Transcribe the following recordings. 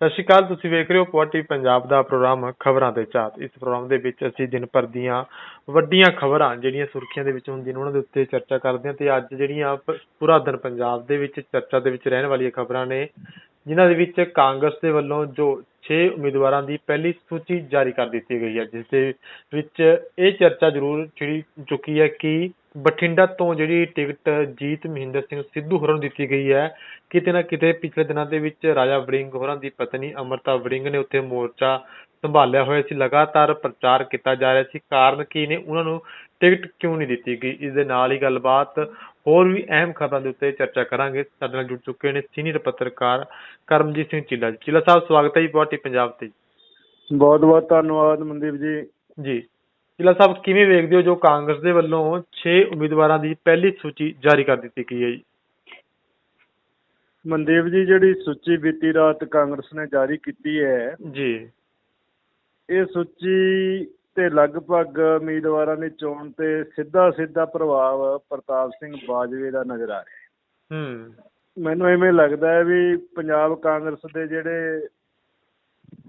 ਸਤਿ ਸ਼੍ਰੀ ਅਕਾਲ, ਤੁਸੀਂ ਵੇਖ ਰਹੇ ਹੋ ਪੁਆਟੀ ਪੰਜਾਬ ਦਾ ਪ੍ਰੋਗਰਾਮ ਖਬਰਾਂ ਦੇ ਚਾਤ ਇਸ ਪ੍ਰੋਗਰਾਮ ਦੇ ਵਿੱਚ ਅਸੀਂ ਦਿਨ ਭਰ ਦੀਆਂ ਵੱਡੀਆਂ ਖਬਰਾਂ, ਜਿਹੜੀਆਂ ਸੁਰਖੀਆਂ ਦੇ ਵਿੱਚ ਹੁੰਦੀਆਂ ਨੇ, ਉਹਨਾਂ ਦੇ ਉੱਤੇ ਚਰਚਾ ਕਰਦੇ ਹਾਂ ਤੇ ਅੱਜ ਜਿਹੜੀਆਂ ਪੂਰਾ ਦਿਨ ਪੰਜਾਬ ਦੇ ਵਿੱਚ ਚਰਚਾ ਦੇ ਵਿੱਚ ਰਹਿਣ ਵਾਲੀਆਂ ਖਬਰਾਂ ਨੇ, ਜਿਨ੍ਹਾਂ ਦੇ ਵਿੱਚ ਕਾਂਗਰਸ ਦੇ ਵੱਲੋਂ ਜੋ 6 ਉਮੀਦਵਾਰਾਂ ਦੀ ਪਹਿਲੀ ਸੂਚੀ ਜਾਰੀ ਕਰ ਦਿੱਤੀ ਗਈ ਹੈ, ਜਿਸ ਦੇ ਵਿੱਚ ਇਹ ਚਰਚਾ ਜ਼ਰੂਰ ਛਿੜੀ ਚੁੱਕੀ ਹੈ ਕਿ ਬਠਿੰਡਾ ਤੋਂ ਜਿਹੜੀ ਟਿਕਟ ਜੀਤ ਮਹਿੰਦਰ ਸਿੰਘ ਸਿੱਧੂ ਹੋਰਾਂ ਨੂੰ ਦਿੱਤੀ ਗਈ ਹੈ ਕਿਤੇ ਨਾ ਕਿਤੇ ਪਿਛਲੇ ਦਿਨਾਂ ਦੇ ਵਿੱਚ ਰਾਜਾ ਵੜਿੰਗ ਹੋਰਾਂ ਦੀ ਪਤਨੀ ਅਮਰਤਾ ਵੜਿੰਗ ਨੇ ਉੱਥੇ ਮੋਰਚਾ ਸੰਭਾਲਿਆ ਹੋਇਆ ਸੀ ਲਗਾਤਾਰ ਪ੍ਰਚਾਰ ਕੀਤਾ ਜਾ ਰਿਹਾ ਸੀ ਕਾਰਨ ਕੀ ਨੇ ਉਹਨਾਂ ਨੂੰ ਟਿਕਟ ਕਿਉਂ ਨਹੀਂ ਦਿੱਤੀ ਗਈ? ਇਸ ਦੇ ਨਾਲ ਹੀ ਗੱਲਬਾਤ ਹੋਰ ਵੀ ਅਹਿਮ ਖਬਰਾਂ ਦੇ ਉੱਤੇ ਚਰਚਾ ਕਰਾਂਗੇ। ਸਾਡੇ ਨਾਲ ਜੁੜ ਚੁੱਕੇ ਨੇ ਸੀਨੀਅਰ ਪੱਤਰਕਾਰ ਕਰਮਜੀਤ ਸਿੰਘ ਚੀਲਾ ਜੀ। ਚੀਲਾ ਸਾਹਿਬ ਸਵਾਗਤ ਹੈ ਜੀ ਪਾਰਟੀ ਪੰਜਾਬ ਤੇ। ਬਹੁਤ ਬਹੁਤ ਧੰਨਵਾਦ ਮਨਦੀਪ ਜੀ। ਜੀ। ਚੀਲਾ ਸਾਹਿਬ ਕਿਵੇਂ ਵੇਖਦੇ ਹੋ ਜੋ ਕਾਂਗਰਸ ਦੇ ਵੱਲੋਂ 6 ਉਮੀਦਵਾਰਾਂ ਦੀ ਪਹਿਲੀ ਸੂਚੀ ਜਾਰੀ ਕਰ ਦਿੱਤੀ ਗਈ ਹੈ ਜੀ? ਮਨਦੀਪ ਜੀ ਜਿਹੜੀ ਸੂਚੀ ਬੀਤੀ ਰਾਤ ਕਾਂਗਰਸ ਨੇ ਜਾਰੀ ਕੀਤੀ ਹੈ ਜੀ। ਇਹ ਸੂਚੀ ਤੇ ਲਗਭਗ ਉਮੀਦਵਾਰਾਂ ਦੀ ਚੋਣ ਤੇ ਸਿੱਧਾ ਸਿੱਧਾ ਪ੍ਰਭਾਵ ਪ੍ਰਤਾਪ ਸਿੰਘ ਬਾਜਵੇ ਦਾ ਨਜ਼ਰ ਆ ਰਿਹਾ ਹੈ। ਹੂੰ। ਮੈਨੂੰ ਐਵੇਂ ਲੱਗਦਾ ਹੈ ਵੀ ਪੰਜਾਬ ਕਾਂਗਰਸ ਦੇ ਜਿਹੜੇ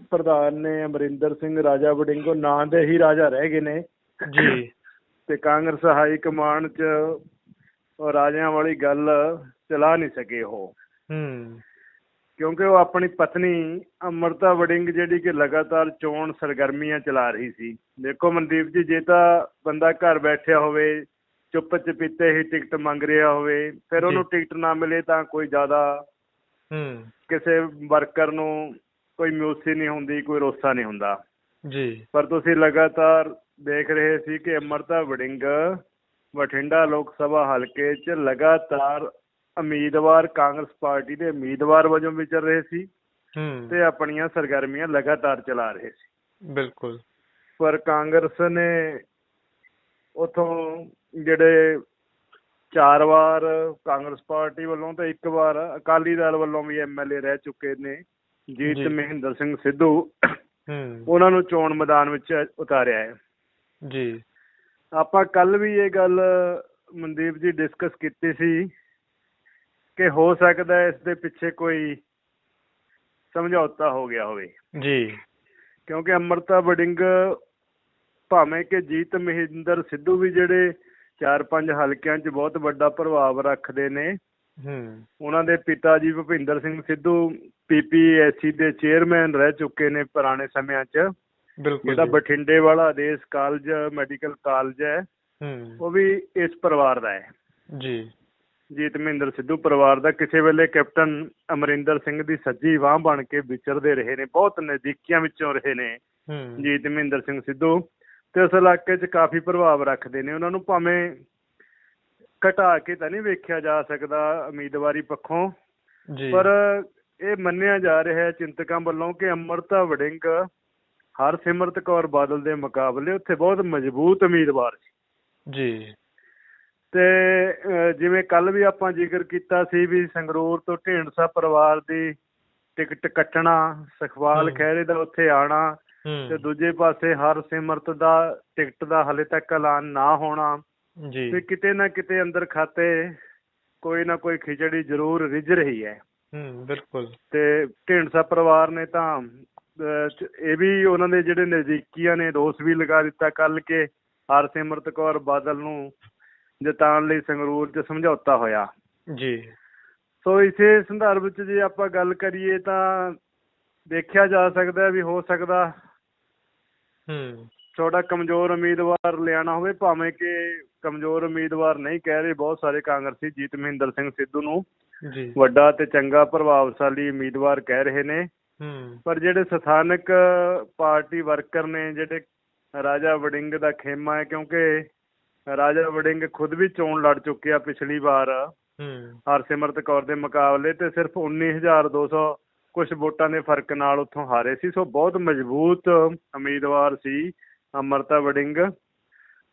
ਪ੍ਰਧਾਨ ਨੇ ਅਮਰਿੰਦਰ ਸਿੰਘ ਰਾਜਾ ਵੜਿੰਗੋ ਨਾਂ ਦੇ ਹੀ ਰਾਜਾ ਰਹਿ ਗਏ ਨੇ। ਜੀ। ਤੇ ਕਾਂਗਰਸ ਹਾਈ ਕਮਾਂਡ 'ਚ ਉਹ ਰਾਜਿਆਂ ਵਾਲੀ ਗੱਲ ਚਲਾ ਨਹੀਂ ਸਕੇ ਉਹ। ਹੂੰ। ਕਿਉਂਕਿ ਉਹ ਆਪਣੀ ਪਤਨੀ ਅਮਰਤਾ ਵੜਿੰਗ ਜਿਹੜੀ ਕਿ ਲਗਾਤਾਰ ਚੋਣ ਸਰਗਰਮੀਆਂ ਚਲਾ ਰਹੀ ਸੀ। ਦੇਖੋ ਮਨਦੀਪ ਜੀ ਜੇ ਤਾਂ ਬੰਦਾ ਘਰ ਬੈਠਿਆ ਹੋਵੇ ਚੁੱਪ ਚਪੀਤੇ ਹੀ ਟਿਕਟ ਮੰਗ ਰਿਹਾ ਹੋਵੇ ਫਿਰ ਉਹਨੂੰ ਟਿਕਟ ਨਾ ਮਿਲੇ ਤਾਂ ਕੋਈ ਜ਼ਿਆਦਾ ਹੂੰ। ਕਿਸੇ ਵਰਕਰ ਨੂੰ ਕੋਈ ਮਿਊਸੀ ਨਹੀਂ ਹੁੰਦੀ ਕੋਈ ਰੋਸਾ ਨਹੀਂ ਹੁੰਦਾ। ਜੀ। ਪਰ ਤੁਸੀਂ ਲਗਾਤਾਰ ਦੇਖ ਰਹੇ ਸੀ ਕਿ ਅਮਰਤਾ ਵੜਿੰਗ ਬਠਿੰਡਾ ਲੋਕ ਸਭਾ ਹਲਕੇ 'ਚ ਲਗਾਤਾਰ ਉਮੀਦਵਾਰ ਕਾਂਗਰਸ ਪਾਰਟੀ ਦੇ ਉਮੀਦਵਾਰ ਵਜੋਂ ਵਿਚਰ ਰਹੇ ਸੀ ਹੂੰ। ਤੇ ਆਪਣੀਆਂ ਸਰਗਰਮੀਆਂ ਲਗਾਤਾਰ ਚਲਾ ਰਹੇ ਸੀ। ਬਿਲਕੁਲ। ਪਰ ਕਾਂਗਰਸ ਨੇ ਉਥੋਂ ਜਿਹੜੇ ਚਾਰ ਵਾਰ ਕਾਂਗਰਸ ਪਾਰਟੀ ਵੱਲੋਂ ਤੇ ਇੱਕ ਵਾਰ ਅਕਾਲੀ ਦਲ ਵੱਲੋਂ ਵੀ ਐਮਐਲਏ ਰਹਿ ਚੁੱਕੇ ਨੇ। ਜੀਤ ਮਹਿੰਦਰ ਸਿੰਘ ਸਿੱਧੂ ਹੂੰ। ਉਹਨਾਂ ਨੂੰ ਚੋਣ ਮੈਦਾਨ ਵਿੱਚ ਉਤਾਰਿਆ ਹੈ। ਜੀ। ਆਪਾਂ ਕੱਲ ਵੀ ਇਹ ਗੱਲ ਮਨਦੀਪ ਜੀ ਡਿਸਕਸ ਕੀਤੀ ਸੀ ਕਿ ਹੋ ਸਕਦਾ ਇਸ ਦੇ ਪਿੱਛੇ ਕੋਈ ਸਮਝੌਤਾ ਹੋ ਗਿਆ ਹੋਵੇ। ਜੀ। ਕਿਉਂਕਿ ਅਮਰਤਾ ਵੜਿੰਗ ਭਾਵੇਂ ਕਿ ਜੀਤ ਮਹਿੰਦਰ ਸਿੱਧੂ ਵੀ ਜਿਹੜੇ ਚਾਰ ਪੰਜ ਹਲਕਿਆਂ 'ਚ ਬਹੁਤ ਵੱਡਾ ਪ੍ਰਭਾਵ ਰੱਖਦੇ ਨੇ ਹੂੰ। ਉਹਨਾਂ ਦੇ ਪਿਤਾ ਜੀ ਭੁਪਿੰਦਰ ਸਿੰਘ ਸਿੱਧੂ ਪੀਪੀਐਸਸੀ ਦੇ ਚੇਅਰਮੈਨ ਰਹਿ ਚੁੱਕੇ ਨੇ ਪੁਰਾਣੇ ਸਮਿਆਂ 'ਚ। ਬਿਲਕੁਲ ਜਿਹੜਾ ਜੀ। ਬਠਿੰਡੇ ਵਾਲਾ ਆਦੇਸ਼ ਕਾਲਜ ਮੈਡੀਕਲ ਕਾਲਜ ਹੈ। ਹੂੰ। ਉਹ ਵੀ ਇਸ ਪਰਿਵਾਰ ਦਾ ਹੈ। ਜੀ। ਮਹਿੰਦਰ ਸਿੱਧੂ ਪਰਿਵਾਰ ਦਾ। ਕਿਸੇ ਵੇਲੇ ਕੈਪਟਨ ਅਮਰਿੰਦਰ ਸਿੰਘ ਦੀ ਸੱਜੀ ਬਾਹ ਬਣ ਕੇ ਵਿਚਰਦੇ ਰਹੇ ਨੇ। ਬਹੁਤ ਨਜ਼ਦੀਕੀਆਂ ਵਿੱਚੋਂ ਰਹੇ ਨੇ ਹੂੰ। ਜੀਤ ਮਹਿੰਦਰ ਸਿੰਘ ਸਿੱਧੂ। ਤੇ ਉਸ ਇਲਾਕੇ 'ਚ ਕਾਫੀ ਪ੍ਰਭਾਵ ਰੱਖਦੇ ਨੇ। ਉਹਨਾਂ ਨੂੰ ਭਾਵੇਂ ਘਟਾ ਕੇ ਤਾਂ ਨਹੀਂ ਵੇਖਿਆ ਜਾ ਸਕਦਾ ਉਮੀਦਵਾਰੀ ਪੱਖੋਂ। ਜੀ। ਪਰ ਇਹ ਮੰਨਿਆ ਜਾ ਰਿਹਾ ਹੈ ਚਿੰਤਕਾਂ ਵੱਲੋਂ ਕਿ ਅਮਰਤਾ ਵੜਿੰਗ ਹਰਸਿਮਰਤ ਕੌਰ ਬਾਦਲ ਦੇ ਮੁਕਾਬਲੇ ਉੱਥੇ ਬਹੁਤ ਮਜ਼ਬੂਤ ਉਮੀਦਵਾਰ ਸੀ। ਜੀ। ਤੇ ਜਿਵੇਂ ਕੱਲ ਵੀ ਆਪਾਂ ਜ਼ਿਕਰ ਕੀਤਾ ਸੀ ਵੀ ਸੰਗਰੂਰ ਤੋਂ ਢੇਂਡਸਾ ਪਰਿਵਾਰ ਦੀ ਟਿਕਟ ਕੱਟਣਾ ਸੁਖਵਾਲ। ਖਹਿਰੇ ਦਾ ਉੱਥੇ ਆਣਾ ਤੇ ਦੂਜੇ ਪਾਸੇ ਹਰਸਿਮਰਤ ਦਾ ਟਿਕਟ ਦਾ ਹਲੇ ਤੱਕ ਐਲਾਨ ਨਾ ਹੋਣਾ ਜੀ। ਤੇ ਕਿਤੇ ਨਾ ਕਿਤੇ ਅੰਦਰ ਖਾਤੇ ਕੋਈ ਨਾ ਕੋਈ ਖਿਚੜੀ ਜ਼ਰੂਰ ਰਿੱਝ ਰਹੀ ਹੈ। ਹੂੰ ਬਿਲਕੁਲ। ਤੇ ਢੇਂਡਸਾ ਪਰਿਵਾਰ ਨੇ ਤਾਂ ਇਹ ਵੀ ਉਹਨਾਂ ਦੇ ਜਿਹੜੇ ਨਜ਼ਦੀਕੀਆਂ ਨੇ ਦੋਸ਼ ਵੀ ਲਗਾ ਦਿੱਤਾ ਕੱਲ ਕਿ ਹਰਸਿਮਰਤ ਕੌਰ ਬਾਦਲ ਨੂੰ ਜਿਤਾਉਣ ਲਈ ਸੰਗਰੂਰ 'ਚ ਸਮਝੌਤਾ ਹੋਇਆ। ਜੀ। ਸੋ ਇਸੇ ਸੰਦਰਭ 'ਚ ਜੇ ਆਪਾਂ ਗੱਲ ਕਰੀਏ ਤਾਂ ਦੇਖਿਆ ਜਾ ਸਕਦਾ ਵੀ ਹੋ ਸਕਦਾ ਹੂੰ। ਥੋੜਾ ਕਮਜ਼ੋਰ ਉਮੀਦਵਾਰ ਲਿਆਣਾ ਹੋਵੇ ਭਾਵੇਂ ਕਿ ਕਮਜ਼ੋਰ ਉਮੀਦਵਾਰ ਨਹੀਂ ਕਹਿ ਰਹੇ ਬਹੁਤ ਸਾਰੇ ਕਾਂਗਰਸੀ ਜੀਤ ਮਹਿੰਦਰ ਸਿੰਘ ਸਿੱਧੂ ਨੂੰ। ਵੱਡਾ ਤੇ ਚੰਗਾ ਪ੍ਰਭਾਵਸ਼ਾਲੀ ਉਮੀਦਵਾਰ ਕਹਿ ਰਹੇ ਨੇ। ਪਰ ਜਿਹੜੇ ਸਥਾਨਕ ਪਾਰਟੀ ਵਰਕਰ ਨੇ ਜਿਹੜੇ ਰਾਜਾ ਵੜਿੰਗ ਦਾ ਖੇਮਾ ਹੈ ਕਿਉਂਕਿ ਰਾਜਾ ਵੜਿੰਗ ਖੁਦ ਵੀ ਚੋਣ ਲੜ ਚੁੱਕਿਆ ਪਿਛਲੀ ਵਾਰ। ਹਰਸਿਮਰਤ ਕੌਰ ਦੇ ਮੁਕਾਬਲੇ ਤੇ ਸਿਰਫ 19200 ਕੁਝ ਵੋਟਾਂ ਦੇ ਫ਼ਰਕ ਨਾਲ ਉੱਥੋਂ ਹਾਰੇ ਸੀ। ਸੋ ਬਹੁਤ ਮਜ਼ਬੂਤ ਉਮੀਦਵਾਰ ਸੀ ਅਮਰਤਾ ਵੜਿੰਗ।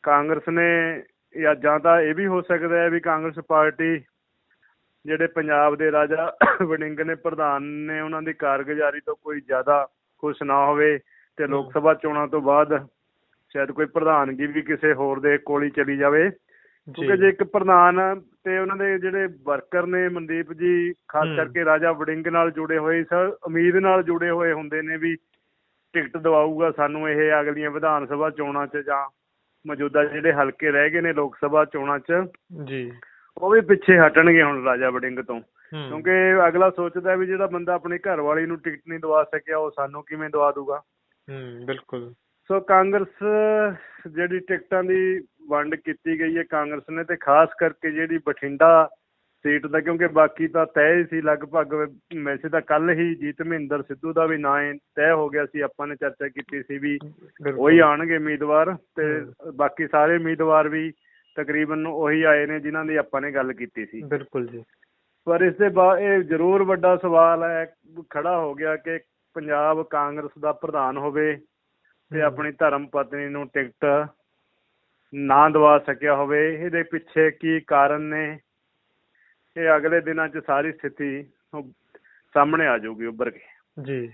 ਕਾਂਗਰਸ ਨੇ ਜਾਂ ਜਾਂ ਤਾਂ ਇਹ ਵੀ ਹੋ ਸਕਦਾ ਹੈ ਵੀ ਕਾਂਗਰਸ ਪਾਰਟੀ ਜਿਹੜੇ ਪੰਜਾਬ ਦੇ ਰਾਜਾ ਵੜਿੰਗ ਨੇ ਪ੍ਰਧਾਨ ਨੇ ਉਹਨਾਂ ਦੀ ਕਾਰਗੁਜ਼ਾਰੀ ਤੋਂ ਕੋਈ ਜ਼ਿਆਦਾ ਖੁਸ਼ ਨਾ ਹੋਵੇ ਤੇ ਲੋਕ ਸਭਾ ਚੋਣਾਂ ਤੋਂ ਬਾਅਦ ਸ਼ਾਇਦ ਕੋਈ ਪ੍ਰਧਾਨਗੀ ਵੀ ਕਿਸੇ ਹੋਰ ਦੇ ਕੋਲ ਹੀ ਚਲੀ ਜਾਵੇ। ਕਿਉਂਕਿ ਜੇ ਇੱਕ ਪ੍ਰਧਾਨ ਤੇ ਉਹਨਾਂ ਦੇ ਜਿਹੜੇ ਵਰਕਰ ਨੇ ਮਨਦੀਪ ਜੀ ਖਾਸ। ਕਰਕੇ ਰਾਜਾ ਵੜਿੰਗ ਨਾਲ ਜੁੜੇ ਹੋਏ ਸਰ ਉਮੀਦ ਨਾਲ ਜੁੜੇ ਹੋਏ ਹੁੰਦੇ ਨੇ ਵੀ ਟਿਕਟ ਦਵਾਊਗਾ ਸਾਨੂੰ ਇਹ ਅਗਲੀਆਂ ਵਿਧਾਨ ਸਭਾ ਚੋਣਾਂ 'ਚ ਜਾਂ ਮੌਜੂਦਾ ਜਿਹੜੇ ਹਲਕੇ ਰਹਿ ਗਏ ਨੇ ਲੋਕ ਸਭਾ ਚੋਣਾਂ 'ਚ। ਜੀ। ਉਹ ਵੀ ਪਿੱਛੇ ਹਟਣਗੇ ਹੁਣ ਰਾਜਾ ਵੜਿੰਗ ਤੋਂ। ਕਿਉਂਕਿ ਅਗਲਾ ਸੋਚਦਾ ਵੀ ਜਿਹੜਾ ਬੰਦਾ ਆਪਣੀ ਘਰ ਵਾਲੀ ਨੂੰ ਟਿਕਟ ਨਹੀਂ ਦਵਾ ਸਕਿਆ ਉਹ ਸਾਨੂੰ ਕਿਵੇਂ ਦਵਾ ਦੂਗਾ? ਹੂੰ ਬਿਲਕੁਲ। ਸੋ ਕਾਂਗਰਸ ਜਿਹੜੀ ਟਿਕਟਾਂ ਦੀ ਵੰਡ ਕੀਤੀ ਗਈ ਹੈ ਕਾਂਗਰਸ ਨੇ ਤੇ ਖਾਸ ਕਰਕੇ ਜਿਹੜੀ ਬਠਿੰਡਾ ਸੀਟ ਦਾ ਕਿਉਂਕਿ ਬਾਕੀ ਤਾਂ ਤੈਅ ਹੀ ਸੀ ਲਗਭਗ ਵੈਸੇ ਤਾਂ ਕੱਲ ਹੀ ਜੀਤ ਮਹਿੰਦਰ ਸਿੱਧੂ ਦਾ ਵੀ ਨਾਂ ਤੈਅ ਹੋ ਗਿਆ ਸੀ ਆਪਾਂ ਨੇ ਚਰਚਾ ਕੀਤੀ ਸੀ ਵੀ ਉਹੀ ਆਣਗੇ ਉਮੀਦਵਾਰ ਤੇ ਬਾਕੀ ਸਾਰੇ ਉਮੀਦਵਾਰ ਵੀ ਤਕਰੀਬਨ ਉਹੀ ਆਏ ਨੇ ਜਿਨ੍ਹਾਂ ਦੀ ਆਪਾਂ ਨੇ ਗੱਲ ਕੀਤੀ ਸੀ। ਬਿਲਕੁਲ ਜੀ। ਪਰ ਇਸ ਦੇ ਬਾਅਦ ਇਹ ਜ਼ਰੂਰ ਵੱਡਾ ਸਵਾਲ ਹੈ ਖੜਾ ਹੋ ਗਿਆ ਕਿ ਪੰਜਾਬ ਕਾਂਗਰਸ ਦਾ ਪ੍ਰਧਾਨ ਹੋਵੇ ਤੇ। ਆਪਣੀ ਧਰਮ ਪਤਨੀ ਨੂੰ ਟਿਕਟ ਨਾ ਦਵਾ ਸਕਿਆ ਹੋਵੇ ਇਹਦੇ ਪਿੱਛੇ ਕੀ ਕਾਰਨ ਨੇ? ਇਹ ਅਗਲੇ ਦਿਨਾਂ 'ਚ ਸਾਰੀ ਸਥਿਤੀ ਸਾਹਮਣੇ ਆ ਜਾਊਗੀ ਉੱਭਰ ਕੇ। ਜੀ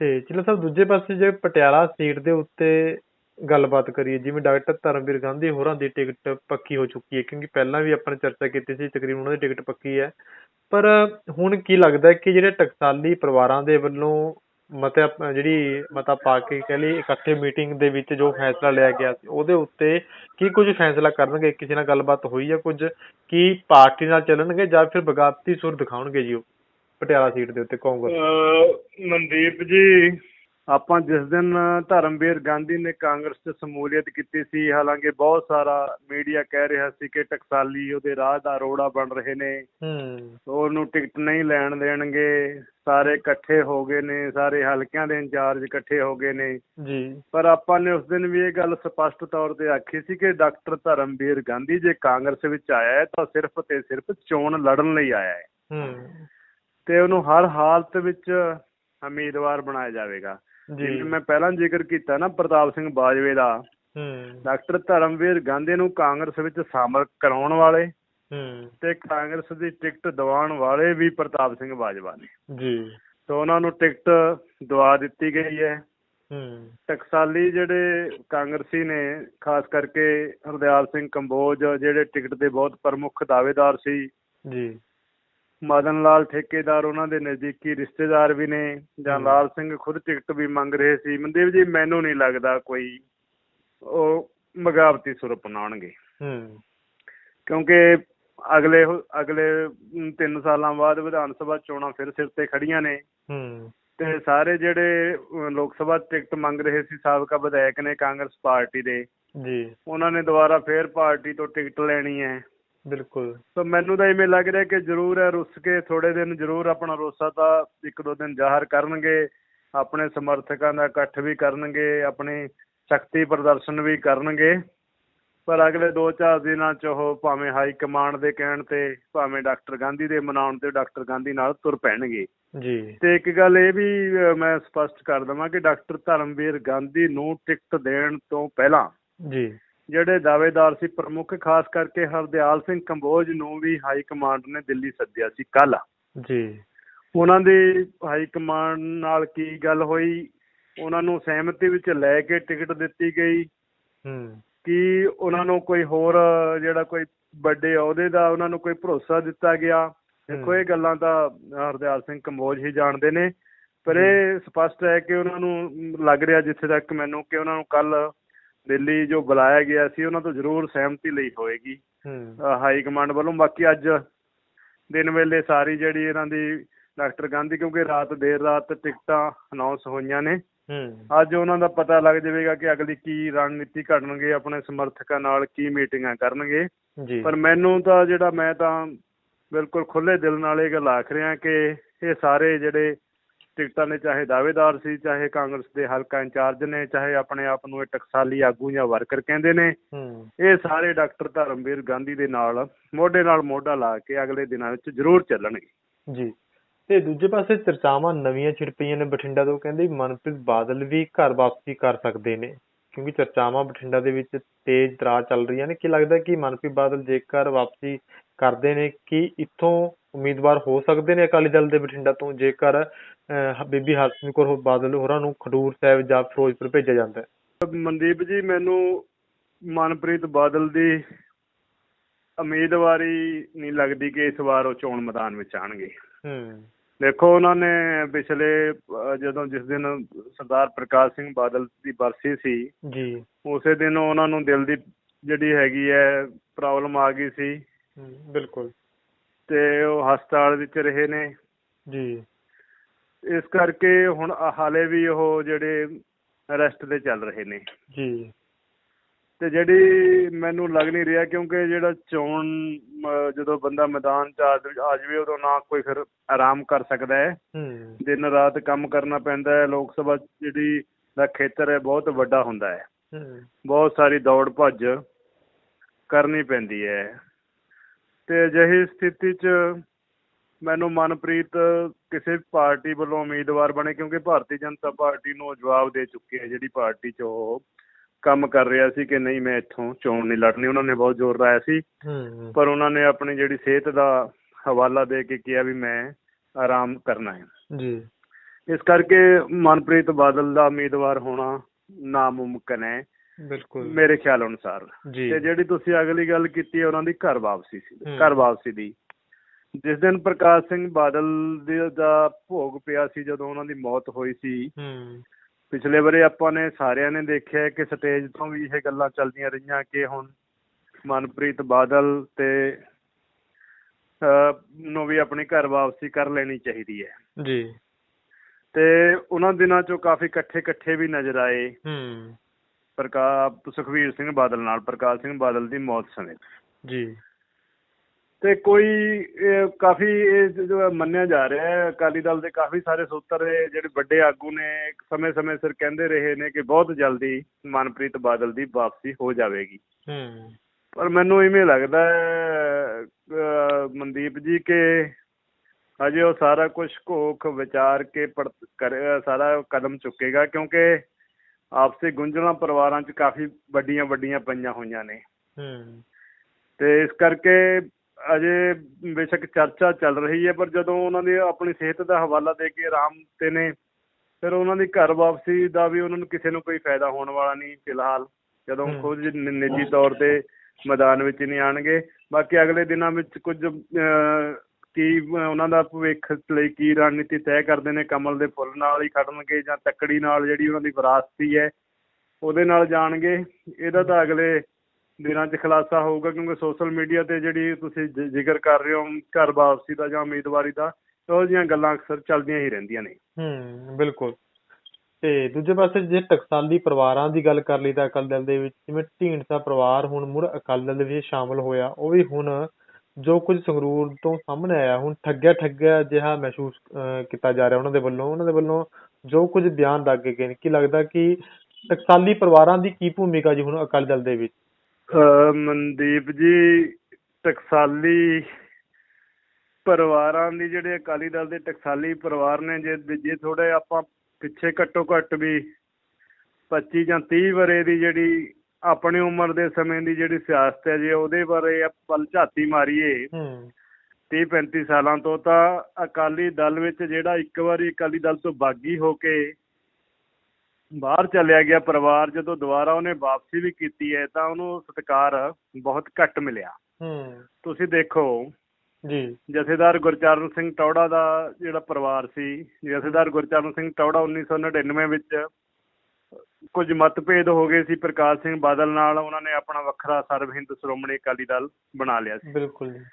ਤੇ ਚਲੋ ਸਾਹਿਬ ਦੂਜੇ ਪਾਸੇ ਜੇ ਪਟਿਆਲਾ ਸੀਟ ਦੇ ਉੱਤੇ ਗੱਲਬਾਤ ਕਰੀਏ, ਜਿਵੇਂ ਡਾਕਟਰ ਧਰਮਵੀਰ ਗਾਂਧੀ ਹੋਰਾਂ ਦੀ ਟਿਕਟ ਪੱਕੀ ਹੋ ਚੁੱਕੀ ਹੈ, ਕਿਉਂਕਿ ਪਹਿਲਾਂ ਵੀ ਆਪਾਂ ਨੇ ਚਰਚਾ ਕੀਤੀ ਸੀ, ਤਕਰੀਬਨ ਉਹਨਾਂ ਦੀ ਟਿਕਟ ਪੱਕੀ ਹੈ। ਪਰ ਹੁਣ ਕੀ ਲੱਗਦਾ ਕਿ ਜਿਹੜੇ ਟਕਸਾਲੀ ਪਰਿਵਾਰਾਂ ਦੇ ਵੱਲੋਂ ਮਤੇ, ਜਿਹੜੀ ਮਤਾ ਪਾ ਕੇ ਕਹਿ ਲਈ ਇਕੱਠੇ ਮੀਟਿੰਗ ਦੇ ਵਿੱਚ ਜੋ ਫੈਸਲਾ ਲਿਆ ਗਿਆ ਸੀ, ਉਹਦੇ ਉੱਤੇ ਕੀ ਕੁਝ ਫੈਸਲਾ ਕਰਨਗੇ? ਕਿਸੇ ਨਾਲ ਗੱਲਬਾਤ ਹੋਈ ਹੈ ਕੁਝ ਕੀ ਪਾਰਟੀ ਨਾਲ ਚੱਲਣਗੇ ਜਾਂ ਫਿਰ ਬਗਾਵਤੀ ਸੁਰ ਦਿਖਾਉਣਗੇ ਜੀ ਉਹ? ਪਟਿਆਲਾ ਸੀਟ ਦੇ ਉੱਤੇ ਕਾਂਗਰਸ। ਮਨਦੀਪ ਜੀ ਆਪਾਂ ਜਿਸ ਦਿਨ ਧਰਮਵੀਰ ਗਾਂਧੀ ਨੇ ਕਾਂਗਰਸ 'ਚ ਸ਼ਮੂਲੀਅਤ ਕੀਤੀ ਸੀ ਹਾਲਾਂਕਿ ਬਹੁਤ ਸਾਰਾ ਮੀਡੀਆ ਕਹਿ ਰਿਹਾ ਸੀ ਕਿ ਟਕਸਾਲੀ ਉਹਦੇ ਰਾਹ ਦਾ ਰੋੜਾ ਬਣ ਰਹੇ ਨੇ। ਹੂੰ। ਉਹਨੂੰ ਟਿਕਟ ਨਹੀਂ ਲੈਣ ਦੇਣਗੇ। ਸਾਰੇ ਇਕੱਠੇ ਹੋ ਗਏ ਨੇ ਸਾਰੇ ਹਲਕਿਆਂ ਦੇ ਇੰਚਾਰਜ ਇਕੱਠੇ ਹੋ ਗਏ ਨੇ। ਜੀ। ਪਰ ਆਪਾਂ ਨੇ ਉਸ ਦਿਨ ਵੀ ਇਹ ਗੱਲ ਸਪਸ਼ਟ ਤੌਰ ਤੇ ਆਖੀ ਸੀ ਕਿ ਡਾਕਟਰ ਧਰਮਵੀਰ ਗਾਂਧੀ ਜੇ ਕਾਂਗਰਸ ਵਿੱਚ ਆਇਆ ਹੈ ਤਾਂ ਸਿਰਫ ਤੇ ਸਿਰਫ ਚੋਣ ਲੜਨ ਲਈ ਆਇਆ ਹੈ। ਹੂੰ। ਤੇ ਉਹਨੂੰ ਹਰ ਹਾਲਤ ਵਿੱਚ ਉਮੀਦਵਾਰ ਬਣਾਇਆ ਜਾਵੇਗਾ। ਜਿਵੇਂ ਮੈਂ ਪਹਿਲਾਂ ਜ਼ਿਕਰ ਕੀਤਾ ਨਾ ਪ੍ਰਤਾਪ ਸਿੰਘ ਬਾਜਵੇ ਦਾ। ਡਾਕਟਰ ਧਰਮਵੀਰ ਗਾਂਧੀ ਨੂੰ ਕਾਂਗਰਸ ਵਿੱਚ ਸ਼ਾਮਲ ਕਰਾਉਣ ਵਾਲੇ ਤੇ ਕਾਂਗਰਸ ਦੀ ਟਿਕਟ ਦਿਵਾਉਣ ਵਾਲੇ ਵੀ ਪ੍ਰਤਾਪ ਸਿੰਘ ਬਾਜਵਾ ਨੇ। ਜੀ। ਤਾਂ ਉਹਨਾਂ ਨੂੰ ਟਿਕਟ ਦਵਾ ਦਿੱਤੀ ਗਈ ਹੈ। ਹੂੰ। ਟਕਸਾਲੀ ਜਿਹੜੇ ਕਾਂਗਰਸੀ ਨੇ ਖਾਸ ਕਰਕੇ ਹਰਦਿਆਲ ਸਿੰਘ ਕੰਬੋਜ ਜਿਹੜੇ ਟਿਕਟ ਦੇ ਬਹੁਤ ਪ੍ਰਮੁੱਖ ਦਾਅਵੇਦਾਰ ਸੀ। ਜੀ। ਮਦਨ ਲਾਲ ਠੇਕੇਦਾਰ ਉਹਨਾਂ ਦੇ ਨਜ਼ਦੀਕੀ ਰਿਸ਼ਤੇਦਾਰ ਵੀ ਨੇ ਜਾਂ। ਲਾਲ ਸਿੰਘ ਖੁਦ ਟਿਕਟ ਵੀ ਮੰਗ ਰਹੇ ਸੀ। ਮਨਦੇਵ ਜੀ ਮੈਨੂੰ ਨਹੀਂ ਲੱਗਦਾ ਕੋਈ ਉਹ ਮਗਾਵਤੀ ਸੁਰ ਅਪਣਾਉਣਗੇ। ਹੂੰ। ਕਿਉਂਕਿ ਅਗਲੇ ਅਗਲੇ 3 ਸਾਲਾਂ ਬਾਅਦ ਵਿਧਾਨ ਸਭਾ ਚੋਣਾਂ ਫਿਰ ਸਿਰ ਤੇ ਖੜੀਆਂ ਨੇ। ਹੂੰ। ਤੇ ਸਾਰੇ ਜਿਹੜੇ ਲੋਕ ਸਭਾ ਟਿਕਟ ਮੰਗ ਰਹੇ ਸੀ ਸਾਬਕਾ ਵਿਧਾਇਕ ਨੇ ਕਾਂਗਰਸ ਪਾਰਟੀ ਦੇ। ਜੀ। ਉਹਨਾਂ ਨੇ ਦੁਬਾਰਾ ਫੇਰ ਪਾਰਟੀ ਤੋਂ ਟਿਕਟ ਲੈਣੀ ਹੈ। ਬਿਲਕੁਲ। ਸੋ ਮੈਨੂੰ ਤਾਂ ਇਵੇਂ ਲੱਗ ਰਿਹਾ ਕਿ ਜ਼ਰੂਰ ਹੈ ਰੁੱਸ ਕੇ ਥੋੜੇ ਦਿਨ ਜ਼ਰੂਰ ਆਪਣਾ ਰੋਸਾ ਤਾਂ ਇੱਕ ਦੋ ਦਿਨ ਜ਼ਾਹਰ ਕਰਨਗੇ ਆਪਣੇ ਸਮਰਥਕਾਂ ਦਾ ਇਕੱਠ ਵੀ ਕਰਨਗੇ ਆਪਣੀ ਸ਼ਕਤੀ ਪ੍ਰਦਰਸ਼ਨ ਵੀ ਕਰਨਗੇ। ਪਰ ਅਗਲੇ 2-4 ਦਿਨਾਂ ਚ ਉਹ ਭਾਵੇਂ ਹਾਈ ਕਮਾਂਡ ਦੇ ਕਹਿਣ ਤੇ ਭਾਵੇਂ ਡਾਕਟਰ ਗਾਂਧੀ ਦੇ ਮਨਾਉਣ ਤੇ ਡਾਕਟਰ ਗਾਂਧੀ ਨਾਲ ਤੁਰ ਪੈਣਗੇ। ਜੀ। ਤੇ ਇੱਕ ਗੱਲ ਇਹ ਵੀ ਮੈਂ ਸਪਸ਼ਟ ਕਰ ਦਵਾਂ ਕਿ ਡਾਕਟਰ ਧਰਮਵੀਰ ਗਾਂਧੀ ਨੂੰ ਟਿਕਟ ਦੇਣ ਤੋਂ ਪਹਿਲਾਂ ਜੀ। ਜਿਹੜੇ ਦਾਅਵੇਦਾਰ ਸੀ ਪ੍ਰਮੁੱਖ ਖਾਸ ਕਰਕੇ ਹਰਦਿਆਲ ਸਿੰਘ ਕੰਬੋਜ ਨੂੰ ਵੀ ਹਾਈ ਕਮਾਂਡ ਨੇ ਦਿੱਲੀ ਸੱਦਿਆ ਸੀ ਕੱਲ ਜੀ। ਉਹਨਾਂ ਦੀ ਹਾਈ ਕਮਾਂਡ ਨਾਲ ਕੀ ਗੱਲ ਹੋਈ? ਉਹਨਾਂ ਨੂੰ ਸਹਿਮਤੀ ਵਿੱਚ ਲੈ ਕੇ ਟਿਕਟ ਦਿੱਤੀ ਗਈ। ਹੂੰ। ਕਿ ਉਹਨਾਂ ਨੂੰ ਕੋਈ ਹੋਰ ਜਿਹੜਾ ਕੋਈ ਵੱਡੇ ਅਹੁਦੇ ਦਾ ਉਹਨਾਂ ਨੂੰ ਕੋਈ ਭਰੋਸਾ ਦਿੱਤਾ ਗਿਆ? ਦੇਖੋ। ਇਹ ਗੱਲਾਂ ਤਾਂ ਹਰਦਿਆਲ ਸਿੰਘ ਕੰਬੋਜ ਹੀ ਜਾਣਦੇ ਨੇ। ਪਰ ਇਹ ਸਪਸ਼ਟ ਹੈ ਕਿ ਉਹਨਾਂ ਨੂੰ ਲੱਗ ਰਿਹਾ ਜਿੱਥੇ ਤੱਕ ਮੈਨੂੰ ਕਿ ਉਹਨਾਂ ਨੂੰ ਕੱਲ ਦਿੱਲੀ ਜੋ ਬੁਲਾਇਆ ਗਿਆ ਸੀ ਉਹਨਾਂ ਤੋਂ ਜ਼ਰੂਰ ਸਹਿਮਤੀ ਲਈ ਹੋਏਗੀ। ਹਾਈ ਕਮਾਂਡ ਵੱਲੋਂ ਬਾਕੀ ਅੱਜ ਦਿਨ ਵੇਲੇ ਸਾਰੀ ਜਿਹੜੀ ਇਹਨਾਂ ਦੀ ਡਾਕਟਰ ਗਾਂਧੀ ਕਿਉਂਕਿ ਰਾਤ ਦੇਰ ਰਾਤ ਟਿਕਟਾਂ ਅਨਾਉਂਸ ਹੋਈਆਂ ਨੇ। ਅੱਜ ਉਹਨਾਂ ਦਾ ਪਤਾ ਲੱਗ ਜਾਵੇਗਾ ਕਿ ਅਗਲੀ ਕੀ ਰਣਨੀਤੀ ਘੜਨਗੇ ਆਪਣੇ ਸਮਰਥਕਾਂ ਨਾਲ ਕੀ ਮੀਟਿੰਗਾਂ ਕਰਨਗੇ। ਜੀ। ਪਰ ਮੈਨੂੰ ਤਾਂ ਜਿਹੜਾ ਮੈਂ ਤਾਂ ਬਿਲਕੁਲ ਖੁੱਲੇ ਦਿਲ ਨਾਲ ਇਹ ਗੱਲ ਆਖ ਰਿਹਾ ਕਿ ਇਹ ਸਾਰੇ ਜਿਹੜੇ ਟਿਕਟਾਂ ਦੇ ਚਾਹੇ ਦਾਅਵੇਦਾਰ ਸੀ ਚਾਹੇ ਕਾਂਗਰਸ ਦੇ ਹਲਕਾ ਇੰਚਾਰਜ ਨੇ ਚਾਹੇ ਆਪਣੇ ਆਪ ਨੂੰ ਇਹ ਟਕਸਾਲੀ ਆਗੂ ਜਾਂ ਵਰਕਰ ਕਹਿੰਦੇ ਨੇ ਇਹ ਸਾਰੇ ਡਾਕਟਰ ਧਰਮਵੀਰ ਗਾਂਧੀ ਦੇ ਨਾਲ ਮੋਢੇ ਨਾਲ ਮੋਢਾ ਲਾ ਕੇ ਅਗਲੇ ਦਿਨਾਂ ਵਿੱਚ ਜ਼ਰੂਰ ਚੱਲਣਗੇ। ਜੀ। ਤੇ ਦੂਜੇ ਪਾਸੇ ਚਰਚਾਵਾਂ ਨਵੀਆਂ ਛਿੜ ਪਈਆਂ ਨੇ ਬਠਿੰਡਾ ਤੋਂ ਕਹਿੰਦੇ ਮਨਪ੍ਰੀਤ ਬਾਦਲ ਵੀ ਘਰ ਵਾਪਸੀ ਕਰ ਸਕਦੇ ਨੇ ਕਿਉਂਕਿ ਚਰਚਾਵਾਂ ਬਠਿੰਡਾ ਦੇ ਵਿੱਚ ਤੇਜ਼ ਤਰਾਰ ਚੱਲ ਰਹੀਆਂ ਨੇ। ਕੀ ਲੱਗਦਾ ਕਿ ਮਨਪ੍ਰੀਤ ਬਾਦਲ ਜੇਕਰ ਵਾਪਸੀ ਕਰਦੇ ਨੇ ਕਿ ਇੱਥੋਂ ਉਮੀਦਵਾਰ ਹੋ ਸਕਦੇ ਨੇ ਅਕਾਲੀ ਦਲ ਦੇ ਬਠਿੰਡਾ ਤੋਂ ਜੇਕਰ ਬੀਬੀ ਹਰਸਿਮਰਤ ਕੌਰ ਬਾਦਲ ਹੋਰਾਂ ਨੂੰ ਖਡੂਰ ਸਾਹਿਬ ਜਾਂ ਫਿਰੋਜ਼ਪੁਰ ਭੇਜਿਆ ਜਾਂਦਾ ਹੈ। ਮਨਦੀਪ ਜੀ ਮੈਨੂੰ ਮਨਪ੍ਰੀਤ ਬਾਦਲ ਦੀ ਉਮੀਦਵਾਰੀ ਨਹੀਂ ਲੱਗਦੀ ਕਿ ਇਸ ਵਾਰ ਉਹ ਚੋਣ ਮੈਦਾਨ ਵਿੱਚ ਆਣਗੇ ਹੂੰ। ਦੇਖੋ ਉਹਨਾਂ ਨੇ ਪਿਛਲੇ ਜਦੋਂ ਜਿਸ ਦਿਨ ਸਰਦਾਰ ਪ੍ਰਕਾਸ਼ ਸਿੰਘ ਬਾਦਲ ਦੀ ਬਰਸੀ ਸੀ ਜੀ। ਉਸੇ ਦਿਨ ਉਹਨਾਂ ਨੂੰ ਦਿਲ ਦੀ ਜਿਹੜੀ ਹੈਗੀ ਹੈ ਪ੍ਰੋਬਲਮ ਆ ਗਈ ਸੀ। ਬਿਲਕੁਲ। ਤੇ ਉਹ ਹਸਪਤਾਲ ਵਿੱਚ ਰਹੇ ਨੇ। ਜੀ। ਇਸ ਕਰਕੇ ਹੁਣ ਹਾਲੇ ਵੀ ਉਹ ਜਿਹੜੇ ਅਰੈਸਟ ਤੇ ਚੱਲ ਰਹੇ ਨੇ। ਜੀ। ਤੇ ਜਿਹੜੀ ਮੈਨੂੰ ਲੱਗ ਨਹੀਂ ਰਿਹਾ ਕਿਉਂਕਿ ਜਿਹੜਾ ਚੋਣ ਜਦੋਂ ਬੰਦਾ ਮੈਦਾਨ ਚ ਆ ਜਾਵੇ ਉਦੋਂ ਨਾ ਕੋਈ ਫਿਰ ਆਰਾਮ ਕਰ ਸਕਦਾ ਹੈ। ਹੂੰ। ਦਿਨ ਰਾਤ ਕੰਮ ਕਰਨਾ ਪੈਂਦਾ ਹੈ। ਲੋਕ ਸਭਾ ਜਿਹੜੀ ਦਾ ਖੇਤਰ ਹੈ ਬਹੁਤ ਵੱਡਾ ਹੁੰਦਾ ਹੈ। ਹੂੰ। ਬਹੁਤ ਸਾਰੀ ਦੌੜ ਭੱਜ ਕਰਨੀ ਪੈਂਦੀ ਹੈ। ਤੇ ਅਜਿਹੀ ਸਥਿਤੀ 'ਚ ਮੈਨੂੰ ਮਨਪ੍ਰੀਤ ਕਿਸੇ ਪਾਰਟੀ ਵੱਲੋਂ ਉਮੀਦਵਾਰ ਬਣੇ ਕਿਉਂਕਿ ਭਾਰਤੀ ਜਨਤਾ ਪਾਰਟੀ ਨੂੰ ਉਹ ਜਵਾਬ ਦੇ ਚੁੱਕੇ ਹੈ ਜਿਹੜੀ ਪਾਰਟੀ 'ਚ ਉਹ ਕੰਮ ਕਰ ਰਿਹਾ ਸੀ ਕਿ ਨਹੀਂ ਮੈਂ ਇੱਥੋਂ ਚੋਣ ਨਹੀਂ ਲੜਨੀ। ਉਹਨਾਂ ਨੇ ਬਹੁਤ ਜ਼ੋਰ ਲਾਇਆ ਸੀ ਪਰ ਉਹਨਾਂ ਨੇ ਆਪਣੀ ਜਿਹੜੀ ਸਿਹਤ ਦਾ ਹਵਾਲਾ ਦੇ ਕੇ ਕਿਹਾ ਵੀ ਮੈਂ ਆਰਾਮ ਕਰਨਾ ਹੈ। ਜੀ। ਇਸ ਕਰਕੇ ਮਨਪ੍ਰੀਤ ਬਾਦਲ ਦਾ ਉਮੀਦਵਾਰ ਹੋਣਾ ਨਾਮੁਮਕਿਨ ਹੈ। ਬਿਲਕੁਲ। ਮੇਰੇ ਖਿਆਲ ਅਨੁਸਾਰ। ਤੇ ਜਿਹੜੀ ਤੁਸੀਂ ਅਗਲੀ ਗੱਲ ਕੀਤੀ ਹੈ ਉਹਨਾਂ ਦੀ ਘਰ ਵਾਪਸੀ ਸੀ। ਘਰ ਵਾਪਸੀ ਦੀ। ਜਿਸ ਦਿਨ ਪ੍ਰਕਾਸ਼ ਸਿੰਘ ਬਾਦਲ ਦੇ ਭੋਗ ਪਿਆ ਸੀ ਜਦੋਂ ਉਹਨਾਂ ਦੀ ਮੌਤ ਹੋਈ ਸੀ ਹੂੰ। ਪਿਛਲੇ ਬਾਰੇ ਆਪਾਂ ਨੇ ਸਾਰਿਆਂ ਨੇ ਦੇਖਿਆ ਕਿ ਸਟੇਜ ਤੋਂ ਵੀ ਇਹ ਗੱਲਾਂ ਚੱਲਦੀਆਂ ਰਹੀਆਂ ਕਿ ਹੁਣ ਮਨਪ੍ਰੀਤ ਬਾਦਲ ਤੇ ਨੂੰ ਵੀ ਆਪਣੀ ਘਰ ਵਾਪਸੀ ਕਰ ਲੈਣੀ ਚਾਹੀਦੀ ਹੈ। ਜੀ। ਤੇ ਉਹਨਾਂ ਦਿਨਾਂ ਚੋਂ ਕਾਫੀ ਇਕੱਠੇ ਇਕੱਠੇ ਵੀ ਨਜ਼ਰ ਆਏ। ਹੂੰ। ਪ੍ਰਕਾਸ਼ ਸੁਖਵੀਰ ਸਿੰਘ ਬਾਦਲ ਨਾਲ ਪ੍ਰਕਾਸ਼ ਸਿੰਘ ਬਾਦਲ ਦੀ ਮੌਤ ਸਮੇਂ ਜੀ। ਤੇ ਕੋਈ ਕਾਫੀ ਮੰਨਿਆ ਜਾ ਰਿਹਾ ਹੈ। ਅਕਾਲੀ ਦਲ ਦੇ ਕਾਫੀ ਸਾਰੇ ਸੂਤਰ ਜਿਹੜੇ ਵੱਡੇ ਆਗੂ ਨੇ ਸਮੇਂ-ਸਮੇਂ ਸਿਰ ਕਹਿੰਦੇ ਰਹੇ ਨੇ ਕਿ ਬਹੁਤ ਜਲਦੀ ਮਨਪ੍ਰੀਤ ਬਾਦਲ ਦੀ ਵਾਪਸੀ ਹੋ ਜਾਵੇਗੀ। ਹੂੰ। ਪਰ ਮੈਨੂੰ ਇਵੇਂ ਲੱਗਦਾ ਹੈ ਮਨਦੀਪ ਜੀ ਕਿ ਅਜੇ ਉਹ ਸਾਰਾ ਕੁਝ ਘੋਖ ਵਿਚਾਰ ਕੇ ਸਾਰਾ ਕਦਮ ਚੁੱਕੇਗਾ ਕਿਉਂਕਿ ਆਪਸੀ ਗੁੰਝਲਾਂ ਪਰਿਵਾਰਾਂ 'ਚ ਕਾਫੀ ਵੱਡੀਆਂ ਵੱਡੀਆਂ ਪਈਆਂ ਹੋਈਆਂ ਨੇ। ਹੂੰ। ਤੇ ਇਸ ਕਰਕੇ ਅਜੇ ਬੇਸ਼ੱਕ ਚਰਚਾ ਚੱਲ ਰਹੀ ਹੈ ਪਰ ਜਦੋਂ ਉਹਨਾਂ ਦੀ ਆਪਣੀ ਸਿਹਤ ਦਾ ਹਵਾਲਾ ਦੇ ਕੇ ਆਰਾਮ ਤੇ ਨੇ ਫਿਰ ਉਹਨਾਂ ਦੀ ਘਰ ਵਾਪਸੀ ਦਾ ਵੀ ਉਹਨਾਂ ਨੂੰ ਕਿਸੇ ਨੂੰ ਕੋਈ ਫਾਇਦਾ ਹੋਣ ਵਾਲਾ ਨਹੀਂ ਫਿਲਹਾਲ। ਜਦੋਂ। ਖੁਦ ਨਿੱਜੀ ਤੌਰ ਤੇ ਮੈਦਾਨ ਵਿੱਚ ਨਹੀਂ ਆਣਗੇ ਬਾਕੀ ਅਗਲੇ ਦਿਨਾਂ ਵਿੱਚ ਕੁਝ ਕੀ ਅਹ, ਉਹਨਾਂ ਦਾ ਭਵਿੱਖ ਲਈ ਕੀ ਰਣਨੀਤੀ ਤੈਅ ਕਰਦੇ ਨੇ ਕਮਲ ਦੇ ਫੁੱਲ ਨਾਲ ਹੀ ਖੜਨਗੇ ਜਾਂ ਤੱਕੜੀ ਨਾਲ ਜਿਹੜੀ ਉਹਨਾਂ ਦੀ ਵਿਰਾਸਤੀ ਹੈ ਉਹਦੇ ਨਾਲ ਜਾਣਗੇ। ਇਹਦਾ ਤਾਂ ਅਗਲੇ ਦਿਨਾਂ 'ਚ ਖੁਲਾਸਾ ਹੋਊਗਾ ਕਿਉਂਕਿ ਸੋਸ਼ਲ ਮੀਡੀਆ ਤੇ ਜਿਹੜੀ ਤੁਸੀਂ ਜ- ਜ਼ਿਕਰ ਕਰ ਰਹੇ ਹੋ ਘਰ ਵਾਪਸੀ ਦਾ ਜਾਂ ਉਮੀਦਵਾਰੀ ਦਾ ਇਹੋ ਜਿਹੀਆਂ ਗੱਲਾਂ ਅਕਸਰ ਚੱਲਦੀਆਂ ਹੀ ਰਹਿੰਦੀਆਂ ਨੇ। ਹੂੰ ਬਿਲਕੁਲ। ਤੇ ਦੂਜੇ ਪਾਸੇ ਜੇ ਟਕਸਾਲੀ ਪਰਿਵਾਰਾਂ ਦੀ ਗੱਲ ਕਰ ਲਈ ਤਾਂ ਅਕਾਲੀ ਦਲ ਦੇ ਵਿੱਚ ਜਿਵੇਂ ਢੀਂਡਸਾ ਪਰਿਵਾਰ ਹੁਣ ਮੁੜ ਅਕਾਲੀ ਦਲ ਦੇ ਵਿੱਚ ਸ਼ਾਮਲ ਹੋਇਆ ਉਹ ਵੀ ਹੁਣ ਜੋ ਕੁਝ ਸੰਗਰੂਰ ਤੋਂ ਸਾਹਮਣੇ ਆਇਆ, ਹੁਣ ਠੱਗਿਆ ਠੱਗਿਆ ਜਿਹਾ ਮਹਿਸੂਸ ਕੀਤਾ ਜਾ ਰਿਹਾ ਉਹਨਾਂ ਦੇ ਵੱਲੋਂ, ਉਹਨਾਂ ਦੇ ਵੱਲੋਂ ਜੋ ਕੁਝ ਬਿਆਨ ਦਾਗੇ ਗਏ ਨੇ, ਕੀ ਲੱਗਦਾ ਕਿ ਟਕਸਾਲੀ ਪਰਿਵਾਰਾਂ ਦੀ ਕੀ ਭੂਮਿਕਾ ਜੀ ਹੁਣ ਅਕਾਲੀ ਦਲ ਦੇ ਵਿੱਚ? ਮਨਦੀਪ ਜੀ, ਟਕਸਾਲੀ ਪਰਿਵਾਰਾਂ ਦੀ ਜਿਹੜੇ ਅਕਾਲੀ ਦਲ ਦੇ ਟਕਸਾਲੀ ਪਰਿਵਾਰ ਨੇ, ਜੇ ਜੇ ਥੋੜੇ ਆਪਾਂ ਪਿੱਛੇ ਘੱਟੋ ਘੱਟ ਵੀ 25 ਜਾਂ 30 ਵਰੇ ਦੀ ਜਿਹੜੀ ਆਪਣੀ ਉਮਰ ਦੇ ਸਮੇਂ ਦੀ ਜਿਹੜੀ ਸਿਆਸਤ ਹੈ ਜੇ ਉਹਦੇ ਬਾਰੇ ਆਪਾਂ ਝਾਤੀ ਮਾਰੀਏ ਹੂੰ। 30 35 ਸਾਲਾਂ ਤੋਂ ਤਾਂ ਅਕਾਲੀ ਦਲ ਵਿੱਚ ਜਿਹੜਾ ਇੱਕ ਵਾਰੀ ਅਕਾਲੀ ਦਲ ਤੋਂ ਬਾਗੀ ਹੋ ਕੇ ਬਾਹਰ ਚਲਿਆ ਗਿਆ ਪਰਿਵਾਰ ਜਦੋਂ ਦੁਬਾਰਾ ਉਹਨੇ ਵਾਪਸੀ ਵੀ ਕੀਤੀ ਹੈ ਤਾਂ ਉਹਨੂੰ ਸਤਿਕਾਰ ਬਹੁਤ ਘੱਟ ਮਿਲਿਆ। ਹੂੰ। ਤੁਸੀਂ ਦੇਖੋ ਜੀ। ਜਥੇਦਾਰ ਗੁਰਚਰਨ ਸਿੰਘ ਟੌੜਾ ਦਾ ਜਿਹੜਾ ਪਰਿਵਾਰ ਸੀ ਜਥੇਦਾਰ ਗੁਰਚਰਨ ਸਿੰਘ ਟੌੜਾ 1999 ਵਿੱਚ ਕੁਝ ਮਤਭੇਦ ਹੋ ਗਏ ਸੀ ਪ੍ਰਕਾਸ਼ ਸਿੰਘ ਬਾਦਲ ਨਾਲ ਉਹਨਾਂ ਨੇ ਆਪਣਾ ਵੱਖਰਾ ਸਰਬ ਹਿੰਦ ਸ਼੍ਰੋਮਣੀ ਅਕਾਲੀ ਦਲ ਬਣਾ ਲਿਆ ਸੀ। ਬਿਲਕੁਲ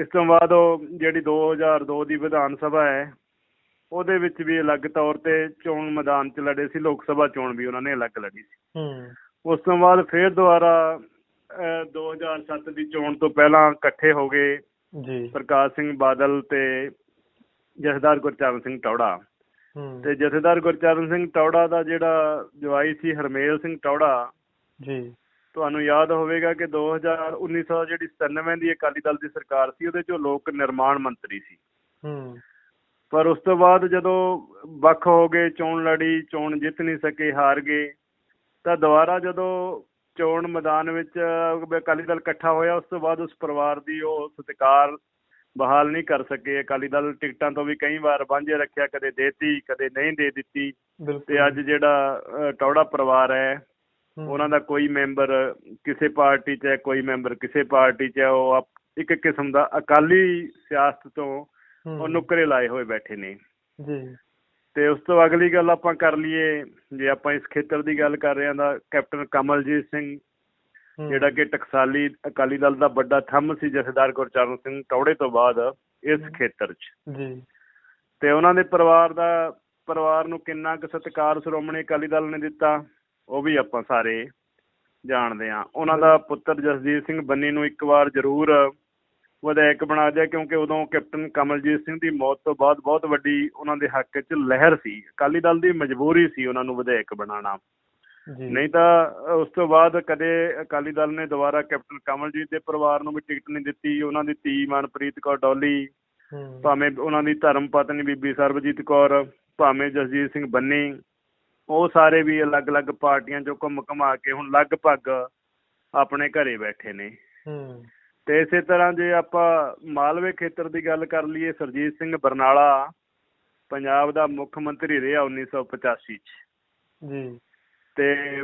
ਇਸ ਤੋਂ ਬਾਅਦ ਉਹ ਜਿਹੜੀ 2002 ਦੀ ਵਿਧਾਨ ਸਭਾ ਹੈ ਉਹਦੇ ਵਿੱਚ ਵੀ ਅਲੱਗ ਤੌਰ ਤੇ ਚੋਣ ਮੈਦਾਨ 'ਚ ਲੜੇ ਸੀ ਲੋਕ ਸਭਾ ਚੋਣ ਵੀ ਉਹਨਾਂ ਨੇ ਅਲੱਗ ਲੜੀ ਸੀ। ਹੂੰ। ਉਸ ਤੋਂ ਬਾਅਦ ਫਿਰ ਦੁਬਾਰਾ ਅਹ, 2007 ਦੀ ਚੋਣ ਤੋਂ ਪਹਿਲਾਂ ਇਕੱਠੇ ਹੋ ਗਏ ਜੀ। ਪ੍ਰਕਾਸ਼ ਸਿੰਘ ਬਾਦਲ ਤੇ ਜਥੇਦਾਰ ਗੁਰਚਰਨ ਸਿੰਘ ਟੌੜਾ ਤੇ ਜਥੇਦਾਰ ਗੁਰਚਰਨ ਸਿੰਘ ਟੌੜਾ ਦਾ ਜਿਹੜਾ ਜਵਾਈ ਸੀ ਹਰਮੇਲ ਸਿੰਘ ਟੌੜਾ ਜੀ। ਤੁਹਾਨੂੰ ਯਾਦ ਹੋਵੇਗਾ ਕਿ 2000 1900 ਜਿਹੜੀ 97 ਦੀ ਅਕਾਲੀ ਦਲ ਦੀ ਸਰਕਾਰ ਸੀ ਉਹਦੇ ਚੋਂ ਲੋਕ ਨਿਰਮਾਣ ਮੰਤਰੀ ਸੀ। ਹੂੰ। ਪਰ ਉਸ ਤੋਂ ਬਾਅਦ ਜਦੋਂ ਵੱਖ ਹੋ ਗਏ ਚੋਣ ਲੜੀ ਚੋਣ ਜਿੱਤ ਨਹੀਂ ਸਕੇ ਹਾਰ ਗਏ ਤਾਂ ਦੁਬਾਰਾ ਜਦੋਂ ਚੋਣ ਮੈਦਾਨ ਵਿੱਚ ਅਕਾਲੀ ਦਲ ਇਕੱਠਾ ਹੋਇਆ ਉਸ ਤੋਂ ਬਾਅਦ ਉਸ ਪਰਿਵਾਰ ਦੀ ਉਹ ਸਤਿਕਾਰ ਬਹਾਲ ਨਹੀਂ ਕਰ ਸਕੇ ਅਕਾਲੀ ਦਲ ਟਿਕਟਾਂ ਤੋਂ ਵੀ ਕਈ ਵਾਰ ਵਾਂਝੇ ਰੱਖਿਆ ਕਦੇ ਦੇਤੀ ਕਦੇ ਨਹੀਂ ਦੇ ਦਿੱਤੀ ਤੇ ਅੱਜ ਜਿਹੜਾ ਟੌੜਾ ਪਰਿਵਾਰ ਹੈ। ਉਹਨਾਂ ਦਾ ਕੋਈ ਮੈਂਬਰ ਕਿਸੇ ਪਾਰਟੀ 'ਚ ਹੈ ਕੋਈ ਮੈਂਬਰ ਕਿਸੇ ਪਾਰਟੀ 'ਚ ਹੈ ਉਹ ਇੱਕ ਕਿਸਮ ਦਾ ਅਕਾਲੀ ਸਿਆਸਤ ਤੋਂ। ਉਹ ਨੁਕਰੇ ਲਾਏ ਹੋਏ ਬੈਠੇ ਨੇ ਜੀ ਤੇ ਉਸ ਤੋਂ ਅਗਲੀ ਗੱਲ ਆਪਾਂ ਕਰ ਲਈਏ ਜੇ ਆਪਾਂ ਇਸ ਖੇਤਰ ਦੀ ਗੱਲ ਕਰ ਰਹੇ ਹਾਂ ਤਾਂ ਕੈਪਟਨ ਕਮਲਜੀਤ ਸਿੰਘ। ਜਿਹੜਾ ਕਿ ਟਕਸਾਲੀ ਅਕਾਲੀ ਦਲ ਦਾ ਵੱਡਾ ਥੰਮ ਸੀ ਜਥੇਦਾਰ ਗੁਰਚਰਨ ਸਿੰਘ ਟੌੜੇ ਤੋਂ ਬਾਅਦ ਇਸ ਖੇਤਰ 'ਚ। ਜੀ। ਤੇ ਉਹਨਾਂ ਦੇ ਪਰਿਵਾਰ ਦਾ ਪਰਿਵਾਰ ਨੂੰ ਕਿੰਨਾ ਕੁ ਸਤਿਕਾਰ ਸ਼੍ਰੋਮਣੀ ਅਕਾਲੀ ਦਲ ਨੇ ਦਿੱਤਾ ਉਹ ਵੀ ਆਪਾਂ ਸਾਰੇ ਜਾਣਦੇ ਹਾਂ। ਉਹਨਾਂ ਦਾ ਪੁੱਤਰ ਜਸਜੀਤ ਸਿੰਘ ਬੰਨੀ ਨੂੰ ਇੱਕ ਵਾਰ ਜ਼ਰੂਰ ਵਿਧਾਇਕ ਬਣਾ ਦਿਆ ਕਿਉਂਕਿ ਉਦੋਂ ਕੈਪਟਨ ਕਮਲਜੀਤ ਸਿੰਘ ਦੀ ਮੌਤ ਤੋਂ ਬਾਅਦ ਬਹੁਤ ਵੱਡੀ ਉਹਨਾਂ ਦੇ ਹੱਕ 'ਚ ਲਹਿਰ ਸੀ। ਅਕਾਲੀ ਦਲ ਦੀ ਮਜਬੂਰੀ ਸੀ ਉਹਨਾਂ ਨੂੰ ਵਿਧਾਇਕ ਬਣਾਉਣਾ। ਨਹੀਂ ਤਾਂ ਉਸ ਤੋਂ ਬਾਅਦ ਕਦੇ ਅਕਾਲੀ ਦਲ ਨੇ ਦੁਬਾਰਾ ਕੈਪਟਨ ਕਮਲਜੀਤ ਦੇ ਪਰਿਵਾਰ ਨੂੰ ਵੀ ਟਿਕਟ ਨਹੀਂ ਦਿੱਤੀ ਉਹਨਾਂ ਦੀ ਧੀ ਮਨਪ੍ਰੀਤ ਕੌਰ ਡੋਲੀ। ਭਾਵੇਂ ਉਹਨਾਂ ਦੀ ਧਰਮ ਪਤਨੀ ਬੀਬੀ ਸਰਬਜੀਤ ਕੌਰ ਭਾਵੇਂ ਜਸਜੀਤ ਸਿੰਘ ਬੰਨੀ ਉਹ ਸਾਰੇ ਵੀ ਅਲੱਗ-ਅਲੱਗ ਪਾਰਟੀਆਂ ਚੋਂ ਘੁੰਮ ਘੁਮਾ ਕੇ ਹੁਣ ਲਗਭਗ ਆਪਣੇ ਘਰੇ ਬੈਠੇ ਨੇ। ਤੇ ਇਸੇ ਤਰ੍ਹਾਂ ਜੇ ਆਪਾਂ ਮਾਲਵੇ ਖੇਤਰ ਦੀ ਗੱਲ ਕਰ ਲਈਏ ਸਰਜੀਤ ਸਿੰਘ ਬਰਨਾਲਾ ਪੰਜਾਬ ਦਾ ਮੁੱਖ ਮੰਤਰੀ ਰਿਹਾ 1985 ਚ। ਜੀ। ਤੇ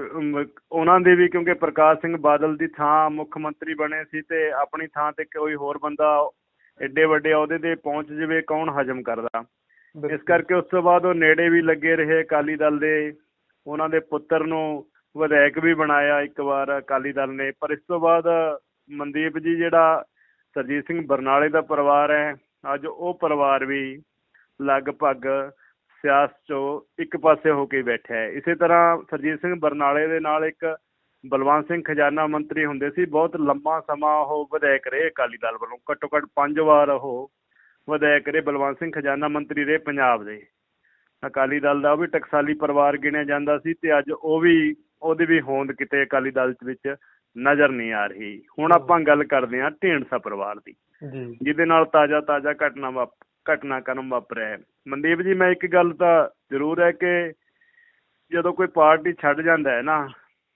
ਉਹਨਾਂ ਦੇ ਵੀ ਕਿਉਂਕਿ ਪ੍ਰਕਾਸ਼ ਸਿੰਘ ਬਾਦਲ ਦੀ ਥਾਂ ਮੁੱਖ ਮੰਤਰੀ ਬਣੇ ਸੀ ਤੇ ਆਪਣੀ ਥਾਂ ਤੇ ਕੋਈ ਹੋਰ ਬੰਦਾ ਐਡੇ ਵੱਡੇ ਅਹੁਦੇ ਤੇ ਪਹੁੰਚ ਜਾਵੇ ਕੌਣ ਹਜਮ ਕਰਦਾ ਇਸ। ਕਰਕੇ ਉਸ ਤੋਂ ਬਾਅਦ ਉਹ ਨੇੜੇ ਵੀ ਲੱਗੇ ਰਹੇ ਅਕਾਲੀ ਦਲ ਦੇ ਉਹਨਾਂ ਦੇ ਪੁੱਤਰ ਨੂੰ ਵਿਧਾਇਕ ਵੀ ਬਣਾਇਆ ਇੱਕ ਵਾਰ ਅਕਾਲੀ ਦਲ ਨੇ ਪਰ ਇਸ ਤੋਂ ਬਾਅਦ ਮਨਦੀਪ ਜੀ ਜਿਹੜਾ ਸਰਜੀਤ ਸਿੰਘ ਬਰਨਾਲੇ ਦਾ ਪਰਿਵਾਰ ਹੈ ਅੱਜ ਉਹ ਪਰਿਵਾਰ ਵੀ ਲਗਭਗ ਸਿਆਸਤ 'ਚੋਂ ਇੱਕ ਪਾਸੇ ਹੋ ਕੇ ਬੈਠਾ ਹੈ। ਇਸੇ ਤਰ੍ਹਾਂ ਸਰਜੀਤ ਸਿੰਘ ਬਰਨਾਲੇ ਦੇ ਨਾਲ ਇੱਕ ਬਲਵੰਤ ਸਿੰਘ ਖਜ਼ਾਨਾ ਮੰਤਰੀ ਹੁੰਦੇ ਸੀ। ਬਹੁਤ ਲੰਮਾ ਸਮਾਂ ਉਹ ਵਿਧਾਇਕ ਰਹੇ ਅਕਾਲੀ ਦਲ ਵੱਲੋਂ। ਘੱਟੋ ਘੱਟ ਪੰਜ ਵਾਰ ਉਹ ਵਿਧਾਇਕ ਰਹੇ ਬਲਵੰਤ ਸਿੰਘ ਖਜ਼ਾਨਾ ਮੰਤਰੀ ਰਹੇ ਪੰਜਾਬ ਦੇ। ਅਕਾਲੀ ਦਲ ਦਾ ਉਹ ਵੀ ਟਕਸਾਲੀ ਪਰਿਵਾਰ ਗਿਣਿਆ ਜਾਂਦਾ ਸੀ ਤੇ ਅੱਜ ਉਹ ਵੀ ਉਹਦੀ ਵੀ ਹੋਂਦ ਕਿਤੇ ਅਕਾਲੀ ਦਲ ਵਿੱਚ ਨਜ਼ਰ ਨਹੀਂ ਆ ਰਹੀ। ਹੁਣ ਆਪਾਂ ਗੱਲ ਕਰਦੇ ਹਾਂ ਢੀਂਡਸਾ ਪਰਿਵਾਰ ਦੀ। ਜੀ। ਜਿਹਦੇ ਨਾਲ ਤਾਜ਼ਾ ਤਾਜ਼ਾ ਘਟਨਾ ਘਟਨਾਕ੍ਰਮ ਵਾਪਰਿਆ ਹੈ। ਮਨਦੀਪ ਜੀ ਮੈਂ ਇੱਕ ਗੱਲ ਤਾਂ ਜ਼ਰੂਰ ਹੈ ਕਿ ਜਦੋਂ ਕੋਈ ਪਾਰਟੀ ਛੱਡ ਜਾਂਦਾ ਹੈ ਨਾ